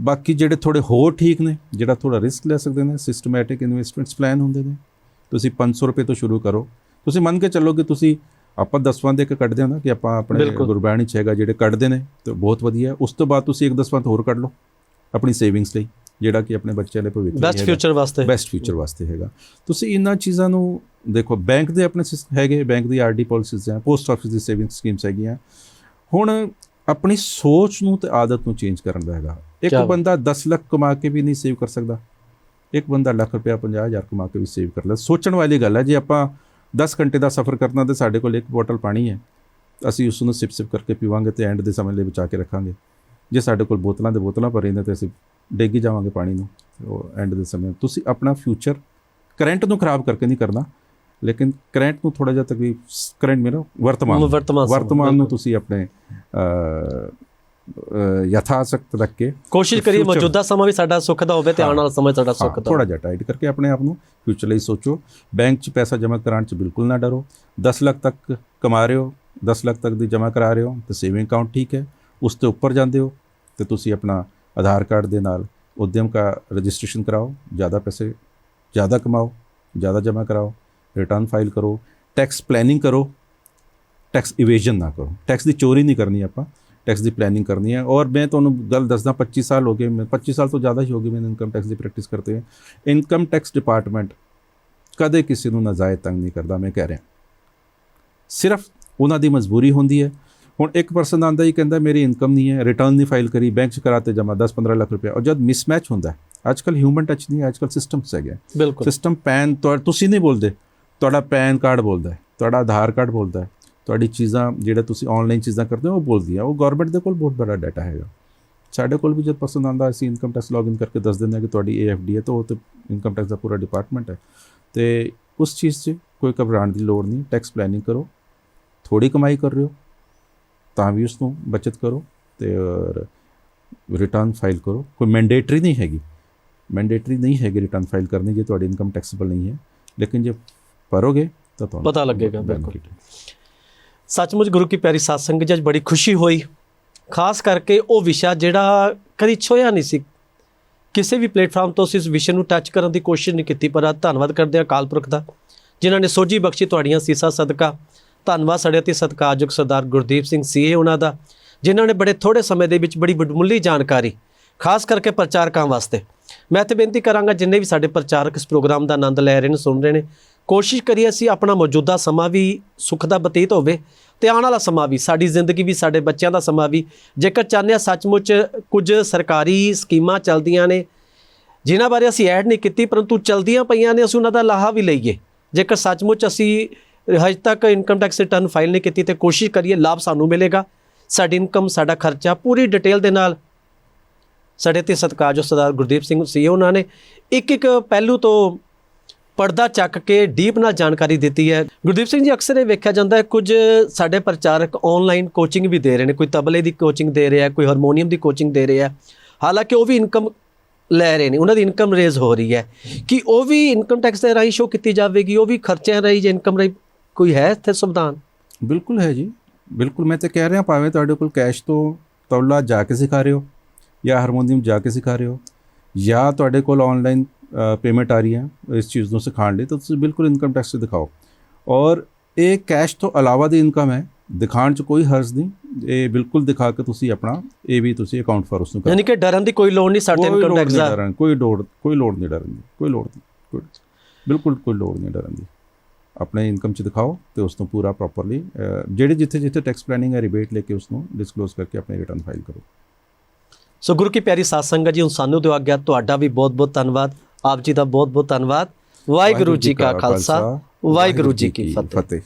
ਬਾਕੀ ਜਿਹੜੇ ਥੋੜੇ ਹੋਰ ਠੀਕ ਨੇ ਜਿਹੜਾ ਥੋੜਾ ਰਿਸਕ ਲੈ ਸਕਦੇ ਨੇ ਸਿਸਟਮੈਟਿਕ ਇਨਵੈਸਟਮੈਂਟਸ ਪਲਾਨ ਹੁੰਦੇ ਨੇ ਤੁਸੀਂ 500 ਰੁਪਏ ਤੋਂ ਸ਼ੁਰੂ ਕਰੋ ਤੁਸੀਂ ਮੰਨ ਕੇ ਚੱਲੋ ਕਿ ਤੁਸੀਂ ਆਪਾਂ ਦਸਵੰਦ ਇੱਕ ਕੱਢਦੇ ਹਾਂ ਨਾ ਕਿ ਆਪਾਂ ਆਪਣੇ। ਗੁਰਬਾਣੀ ਚ ਹੈਗਾ ਜਿਹੜੇ ਕੱਢਦੇ ਨੇ ਤੇ ਬਹੁਤ ਵਧੀਆ। ਉਸ ਤੋਂ ਬਾਅਦ ਤੁਸੀਂ ਇੱਕ ਦਸਵੰਦ ਹੋਰ ਕੱਢ ਲਓ ਆਪਣੀ ਸੇਵਿੰਗਸ ਲਈ ਜਿਹੜਾ ਕਿ ਆਪਣੇ ਬੱਚਿਆਂ ਲਈ ਭਵਿੱਖ ਲਈ ਬੈਸਟ। ਫਿਊਚਰ ਵਾਸਤੇ ਬੈਸਟ ਫਿਊਚਰ ਵਾਸਤੇ ਹੈਗਾ ਤੁਸੀਂ ਇਹਨਾਂ ਚੀਜ਼ਾਂ ਨੂੰ ਦੇਖੋ ਬੈਂਕ ਦੇ ਆਪਣੇ ਹੈਗੇ ਬੈਂਕ ਦੀ ਆਰਡੀ ਪਾਲਿਸੀਜ਼ ਹੈ ਪੋਸਟ ਆਫਿਸ ਦੀ ਸੇਵਿੰਗ ਸਕੀਮਸ ਹੈਗੀਆਂ ਹੁਣ ਆਪਣੀ ਸੋਚ ਨੂੰ ਤੇ ਆਦਤ ਨੂੰ ਚੇਂਜ ਕਰਨ ਦਾ ਹੈਗਾ। ਇੱਕ। ਬੰਦਾ 10 ਲੱਖ ਕਮਾ ਕੇ ਵੀ ਨਹੀਂ ਸੇਵ ਕਰ ਸਕਦਾ। ਇੱਕ ਬੰਦਾ ਲੱਖ ਰੁਪਇਆ 50000 ਕਮਾ ਕੇ ਵੀ ਸੇਵ ਕਰ ਲੈ ਸੋਚਣ ਵਾਲੀ ਗੱਲ ਹੈ ਜੇ ਆਪਾਂ 10 ਘੰਟੇ ਦਾ ਸਫ਼ਰ ਕਰਨਾ ਤੇ ਸਾਡੇ ਕੋਲ ਇੱਕ ਬੋਤਲ ਪਾਣੀ ਹੈ ਅਸੀਂ ਉਸ ਨੂੰ ਸਿਪ ਸਿਪ ਕਰਕੇ ਪੀਵਾਂਗੇ ਤੇ ਐਂਡ ਦੇ ਸਮੇਂ ਲਈ ਬਚਾ ਕੇ ਰੱਖਾਂਗੇ। ਜੇ ਸਾਡੇ ਕੋਲ ਬੋਤਲਾਂ ਦੇ ਬੋਤਲਾਂ ਭਰੇ ਨੇ ਤੇ ਅਸੀਂ ਡੇਗੀ ਜਾਵਾਂਗੇ ਪਾਣੀ ਨੂੰ ਉਹ ਐਂਡ ਦੇ ਸਮੇਂ। ਤੁਸੀਂ ਆਪਣਾ ਫਿਊਚਰ ਕਰੰਟ ਨੂੰ ਖਰਾਬ ਕਰਕੇ ਨਹੀਂ ਕਰਨਾ। ਲੇਕਿਨ ਕਰੰਟ ਨੂੰ ਥੋੜਾ ਜਿਹਾ ਤਕਲੀਫ ਕਰੰਟ ਮੇਰਾ ਵਰਤਮਾਨ ਵਰਤਮਾਨ ਨੂੰ। ਤੁਸੀਂ ਆਪਣੇ ਯਥਾਸਕਤ ਰੱਖ। ਕੇ ਕੋਸ਼ਿਸ਼ ਕਰੀਏ ਮੌਜੂਦਾ ਸਮਾਂ ਵੀ ਸਾਡਾ ਸੁੱਖ ਦਾ ਹੋਵੇ ਤੇ ਆਉਣ ਵਾਲਾ ਸਮਾਂ ਸਾਡਾ ਸੁੱਖ ਦਾ ਥੋੜਾ ਜਿਹਾ ਟਾਈਟ ਕਰਕੇ ਆਪਣੇ ਆਪ ਨੂੰ ਫਿਊਚਰ ਲਈ ਸੋਚੋ। ਬੈਂਕ 'ਚ ਪੈਸਾ ਜਮ੍ਹਾਂ ਕਰਾਉਣ 'ਚ ਬਿਲਕੁਲ ਨਾ ਡਰੋ। 10 ਲੱਖ ਤੱਕ ਕਮਾ ਰਹੇ ਹੋ 10 ਲੱਖ ਤੱਕ ਦੀ ਜਮ੍ਹਾਂ ਕਰਾ ਰਹੇ ਹੋ ਤੇ ਸੇਵਿੰਗ ਅਕਾਊਂਟ ਠੀਕ ਹੈ। ਉਸ ਤੋਂ ਉੱਪਰ ਜਾਂਦੇ ਹੋ ਤੇ ਤੁਸੀਂ ਆਪਣਾ ਆਧਾਰ ਕਾਰਡ ਦੇ ਨਾਲ ਉਦਯਮ ਦਾ ਰਜਿਸਟ੍ਰੇਸ਼ਨ ਕਰਾਓ। ਜ਼ਿਆਦਾ ਪੈਸੇ ਜ਼ਿਆਦਾ ਕਮਾਓ ਜ਼ਿਆਦਾ ਜਮ੍ਹਾਂ ਕਰਾਓ। ਰਿਟਰਨ ਫਾਈਲ ਕਰੋ ਟੈਕਸ ਪਲੈਨਿੰਗ ਕਰੋ ਟੈਕਸ ਇਵੇਜਨ ਨਾ ਕਰੋ। ਟੈਕਸ ਦੀ ਚੋਰੀ ਨਹੀਂ ਕਰਨੀ ਆਪਾਂ ਟੈਕਸ ਦੀ ਪਲੈਨਿੰਗ ਕਰਨੀ ਹੈ। ਔਰ ਮੈਂ ਤੁਹਾਨੂੰ ਗੱਲ ਦੱਸਦਾ 25 ਸਾਲ ਹੋ ਗਏ ਮੈਂ 25 ਸਾਲ ਤੋਂ ਜ਼ਿਆਦਾ ਹੀ ਹੋ ਗਏ ਮੈਨੂੰ ਇਨਕਮ ਟੈਕਸ ਦੀ ਪ੍ਰੈਕਟਿਸ ਕਰਤੇ ਹੋਏ। ਇਨਕਮ ਟੈਕਸ ਡਿਪਾਰਟਮੈਂਟ ਕਦੇ ਕਿਸੇ ਨੂੰ ਨਾਜਾਇਜ਼ ਤੰਗ ਨਹੀਂ ਕਰਦਾ ਮੈਂ ਕਹਿ ਰਿਹਾ। ਸਿਰਫ ਉਹਨਾਂ ਦੀ ਮਜਬੂਰੀ ਹੁੰਦੀ ਹੈ। ਹੁਣ ਇੱਕ ਪਰਸਨ ਆਂਦਾ ਹੀ ਕਹਿੰਦਾ ਮੇਰੀ ਇਨਕਮ ਨਹੀਂ ਹੈ ਰਿਟਰਨ ਨਹੀਂ ਫਾਈਲ ਕਰੀ ਬੈਂਕ 'ਚ ਕਰਾਤੇ ਜਮਾ 10-15 ਲੱਖ ਰੁਪਏ ਔਰ ਜਦ ਮਿਸਮੈਚ ਹੁੰਦਾ ਅੱਜ ਕੱਲ ਹਿਊਮਨ ਟੱਚ ਨਹੀਂ ਅੱਜ ਕੱਲ ਸਿਸਟਮਸ ਹੈਗੇ ਸਿਸਟਮ ਪੈਨ ਤੁਸੀਂ ਨਹੀਂ ਬੋਲਦੇ। ਤੁਹਾਡਾ ਪੈਨ ਕਾਰਡ ਬੋਲਦਾ ਹੈ, ਤੁਹਾਡਾ ਆਧਾਰ ਕਾਰਡ ਬੋਲਦਾ ਹੈ, ਤੁਹਾਡੀ ਚੀਜ਼ਾਂ ਜਿਹੜਾ ਤੁਸੀਂ ਆਨਲਾਈਨ ਚੀਜ਼ਾਂ ਕਰਦੇ ਹੋ, ਉਹ ਬੋਲਦੀਆਂ ਉਹ ਗਵਰਨਮੈਂਟ ਦੇ ਕੋਲ ਬਹੁਤ ਬੜਾ ਡਾਟਾ ਹੈਗਾ। ਸਾਡੇ ਕੋਲ ਵੀ ਜਦ ਪਸੰਦ ਆਂਦਾ ਅਸੀਂ ਇਨਕਮ ਟੈਕਸ ਲੌਗਇਨ ਕਰਕੇ ਦੱਸ ਦਿੰਦੇ ਹਾਂ ਕਿ ਤੁਹਾਡੀ ਏਐਫਡੀ ਹੈ, ਤਾਂ ਉਹ ਤੇ ਇਨਕਮ ਟੈਕਸ ਦਾ ਪੂਰਾ ਡਿਪਾਰਟਮੈਂਟ ਹੈ। ਤੇ ਉਸ ਚੀਜ਼ 'ਚ ਕੋਈ ਘਬਰਾਉਣ ਦੀ ਲੋੜ ਨਹੀਂ ਟੈਕਸ ਪਲੈਨਿੰਗ ਕਰੋ ਥੋੜੀ ਕਮਾਈ ਕਰ ਰਹੇ ਹੋ, ਤਾਂ ਵੀ ਉਸ ਨੂੰ ਬਚਤ ਕਰੋ ਤੇ ਰਿਟਰਨ ਫਾਈਲ ਕਰੋ। ਕੋਈ ਮੈਂਡੇਟਰੀ ਨਹੀਂ ਹੈਗੀ। ਮੈਂਡੇਟਰੀ ਨਹੀਂ ਹੈਗੀ ਰਿਟਰਨ ਫਾਈਲ ਕਰਨੀ, ਜੇ ਤੁਹਾਡੀ ਇਨਕਮ ਟੈਕਸੇਬਲ ਨਹੀਂ ਹੈ। ਲੇਕਿਨ ਜੇ ਤਾਂ ਤੁਹਾਨੂੰ ਪਤਾ ਲੱਗੇਗਾ, ਬਿਲਕੁਲ। benefit ਹੈ। ਸੱਚਮੁੱਚ ਗੁਰੂ ਕੀ ਪਿਆਰੀ ਸਾਧ ਸੰਗਤ ਜੀ ਅੱਜ ਬੜੀ ਖੁਸ਼ੀ ਹੋਈ ਖਾਸ ਕਰਕੇ ਉਹ ਵਿਸ਼ਾ ਜਿਹੜਾ ਕਦੀ ਛੋਇਆ ਨਹੀਂ ਸੀ ਕਿਸੇ ਵੀ ਪਲੇਟਫਾਰਮ ਤੋਂ ਅਸੀਂ ਇਸ ਵਿਸ਼ੇ ਨੂੰ ਟੱਚ ਕਰਨ ਦੀ ਕੋਸ਼ਿਸ਼ ਨਹੀਂ ਕੀਤੀ ਪਰ ਧੰਨਵਾਦ ਕਰਦੇ ਹਾਂ ਅਕਾਲ ਪੁਰਖ ਦਾ ਜਿਨ੍ਹਾਂ ਨੇ ਸੋਝੀ ਬਖਸ਼ੀ ਤੁਹਾਡੀਆਂ ਸੀਸਾਂ ਸਦਕਾ ਧੰਨਵਾਦ ਸਾਡੇ ਅਤੀ ਸਤਿਕਾਰਯੋਗ ਸਰਦਾਰ ਗੁਰਦੀਪ ਸਿੰਘ ਸੀਏ ਉਹਨਾਂ ਦਾ ਜਿਨ੍ਹਾਂ ਨੇ ਬੜੇ ਥੋੜੇ ਸਮੇਂ ਦੇ ਵਿੱਚ ਬੜੀ ਵਡਮੁੱਲੀ ਜਾਣਕਾਰੀ ਖਾਸ ਕਰਕੇ ਪ੍ਰਚਾਰਕਾਂ ਵਾਸਤੇ ਮੈਂ ਤੇ ਬੇਨਤੀ ਕਰਾਂਗਾ ਜਿੰਨੇ ਵੀ ਸਾਡੇ ਪ੍ਰਚਾਰਕ ਇਸ ਪ੍ਰੋਗਰਾਮ ਦਾ ਆਨੰਦ ਲੈ ਰਹੇ ਨੇ ਸੁਣ ਰਹੇ ਨੇ ਕੋਸ਼ਿਸ਼ ਕਰੀਏ ਅਸੀਂ ਆਪਣਾ ਮੌਜੂਦਾ ਸਮਾਂ ਵੀ ਸੁੱਖ ਦਾ ਬਤੀਤ ਹੋਵੇ ਤੇ ਆਉਣ ਵਾਲਾ ਸਮਾਂ ਵੀ, ਸਾਡੀ ਜ਼ਿੰਦਗੀ ਵੀ, ਸਾਡੇ ਬੱਚਿਆਂ ਦਾ ਸਮਾਂ ਵੀ। ਜੇਕਰ ਚਾਹੁੰਦੇ ਹਾਂ ਸੱਚਮੁੱਚ ਕੁਝ ਸਰਕਾਰੀ ਸਕੀਮਾਂ ਚੱਲਦੀਆਂ ਨੇ, ਜਿਨ੍ਹਾਂ ਬਾਰੇ ਅਸੀਂ ਐਡ ਨਹੀਂ ਕੀਤੀ, ਪਰੰਤੂ ਚਲਦੀਆਂ ਪਈਆਂ ਨੇ, ਅਸੀਂ ਉਹਨਾਂ ਦਾ ਲਾਹਾ ਵੀ ਲਈਏ। ਜੇਕਰ ਸੱਚਮੁੱਚ ਅਸੀਂ ਹਜੇ ਤੱਕ ਇਨਕਮ ਟੈਕਸ ਰਿਟਰਨ ਫਾਈਲ ਨਹੀਂ ਕੀਤੀ, ਤੇ ਕੋਸ਼ਿਸ਼ ਕਰੀਏ, ਲਾਭ ਸਾਨੂੰ ਮਿਲੇਗਾ। ਸਾਡੀ ਇਨਕਮ ਸਾਡਾ ਖਰਚਾ ਪੂਰੀ ਡਿਟੇਲ ਦੇ ਨਾਲ ਸਾਡੇ ਤੇ ਸਤਿਕਾਰਯੋਗ ਸਰਦਾਰ ਗੁਰਦੀਪ ਸਿੰਘ, ਸੀ ਉਹਨਾਂ ਨੇ। ਇੱਕ ਇੱਕ ਪਹਿਲੂ ਤੋਂ ਪਰਦਾ ਚੱਕ ਕੇ ਡੀਪ ਨਾਲ ਜਾਣਕਾਰੀ ਦਿੱਤੀ ਹੈ। ਗੁਰਦੀਪ ਸਿੰਘ ਜੀ, ਅਕਸਰ ਇਹ ਵੇਖਿਆ ਜਾਂਦਾ ਹੈ, ਕੁਝ ਸਾਡੇ ਪ੍ਰਚਾਰਕ ਆਨਲਾਈਨ ਕੋਚਿੰਗ ਵੀ ਦੇ ਰਹੇ ਨੇ, ਕੋਈ ਤਬਲੇ ਦੀ ਕੋਚਿੰਗ ਦੇ ਰਿਹਾ, ਕੋਈ ਹਾਰਮੋਨੀਅਮ ਦੀ ਕੋਚਿੰਗ ਦੇ ਰਿਹਾ। ਹਾਲਾਂਕਿ ਉਹ ਵੀ ਇਨਕਮ ਲੈ ਰਹੇ ਨੇ, ਉਹਨਾਂ ਦੀ ਇਨਕਮ ਰੇਜ਼ ਹੋ ਰਹੀ ਹੈ। ਕਿ ਉਹ ਵੀ ਇਨਕਮ ਟੈਕਸ ਦੇ ਰਾਹੀਂ ਸ਼ੋ ਕੀਤੀ ਜਾਵੇਗੀ? ਉਹ ਵੀ ਖਰਚਿਆਂ ਰਾਹੀਂ ਜਾਂ ਇਨਕਮ ਰਾਹੀਂ ਕੋਈ ਹੈ ਇੱਥੇ ਸੰਵਿਧਾਨ? ਬਿਲਕੁਲ ਹੈ ਜੀ। ਬਿਲਕੁਲ ਮੈਂ ਤੇ ਕਹਿ ਰਿਹਾ, ਭਾਵੇਂ ਤੁਹਾਡੇ ਕੋਲ ਕੈਸ਼ ਤੋਂ ਤੌਲਾ ਜਾ ਕੇ ਸਿਖਾ ਰਹੇ ਹੋ, ਜਾਂ ਹਾਰਮੋਨੀਅਮ ਜਾ ਕੇ ਸਿਖਾ ਰਹੇ ਹੋ, ਜਾਂ ਤੁਹਾਡੇ ਕੋਲ ਆਨਲਾਈਨ ਪੇਮੈਂਟ ਆ ਰਹੀ ਹੈ ਇਸ ਚੀਜ਼ ਨੂੰ ਸਿਖਾਉਣ ਲਈ ਤਾਂ ਤੁਸੀਂ ਬਿਲਕੁਲ ਇਨਕਮ ਟੈਕਸ 'ਚ ਦਿਖਾਓ। ਔਰ ਇਹ ਕੈਸ਼ ਤੋਂ ਇਲਾਵਾ ਦੀ ਇਨਕਮ ਹੈ ਦਿਖਾਉਣ 'ਚ ਕੋਈ ਹਰਜ਼ ਨਹੀਂ ਇਹ ਬਿਲਕੁਲ ਦਿਖਾ ਕੇ ਤੁਸੀਂ ਆਪਣਾ ਇਹ ਵੀ ਤੁਸੀਂ ਅਕਾਊਂਟ ਫਾਰ ਉਸ ਨੂੰ ਕਰੋ। ਯਾਨੀ ਕਿ ਡਰਨ ਦੀ ਕੋਈ ਲੋੜ ਨਹੀਂ ਸਾਡੇ ਇਨਕਮ ਟੈਕਸ ਦਾ। ਕੋਈ ਲੋੜ ਕੋਈ ਲੋੜ ਨਹੀਂ ਡਰਨ ਦੀ ਕੋਈ ਲੋੜ ਨਹੀਂ ਬਿਲਕੁਲ ਕੋਈ ਲੋੜ ਨਹੀਂ ਡਰਨ ਦੀ। ਆਪਣੇ ਇਨਕਮ ਚ ਦਿਖਾਓ ਤੇ ਉਸ ਨੂੰ ਪੂਰਾ ਪ੍ਰੋਪਰਲੀ ਜਿਹੜੇ ਜਿੱਥੇ ਜਿੱਥੇ ਟੈਕਸ ਪਲੈਨਿੰਗ ਹੈ ਰਿਬੇਟ ਲੈ ਕੇ ਉਸ ਨੂੰ ਡਿਸਕਲੋਜ਼ ਕਰਕੇ ਆਪਣੇ ਰਿਟਰਨ ਫਾਈਲ ਕਰੋ। ਸੋ ਗੁਰੂ ਕੀ ਪਿਆਰੀ ਸਾਧ ਸੰਗਤ ਜੀ ਹੁਣ ਸਾਨੂੰ ਦਿਓ ਆਗਿਆ ਤੁਹਾਡਾ ਵੀ ਬਹੁਤ ਬਹੁਤ ਧੰਨਵਾਦ। ਆਪ ਜੀ ਦਾ ਬਹੁਤ ਬਹੁਤ ਧੰਨਵਾਦ। ਵਾਹਿਗੁਰੂ ਜੀ ਕਾ ਖਾਲਸਾ ਵਾਹਿਗੁਰੂ ਜੀ ਕੀ ਫਤਿਹ। ਫਤਿਹ।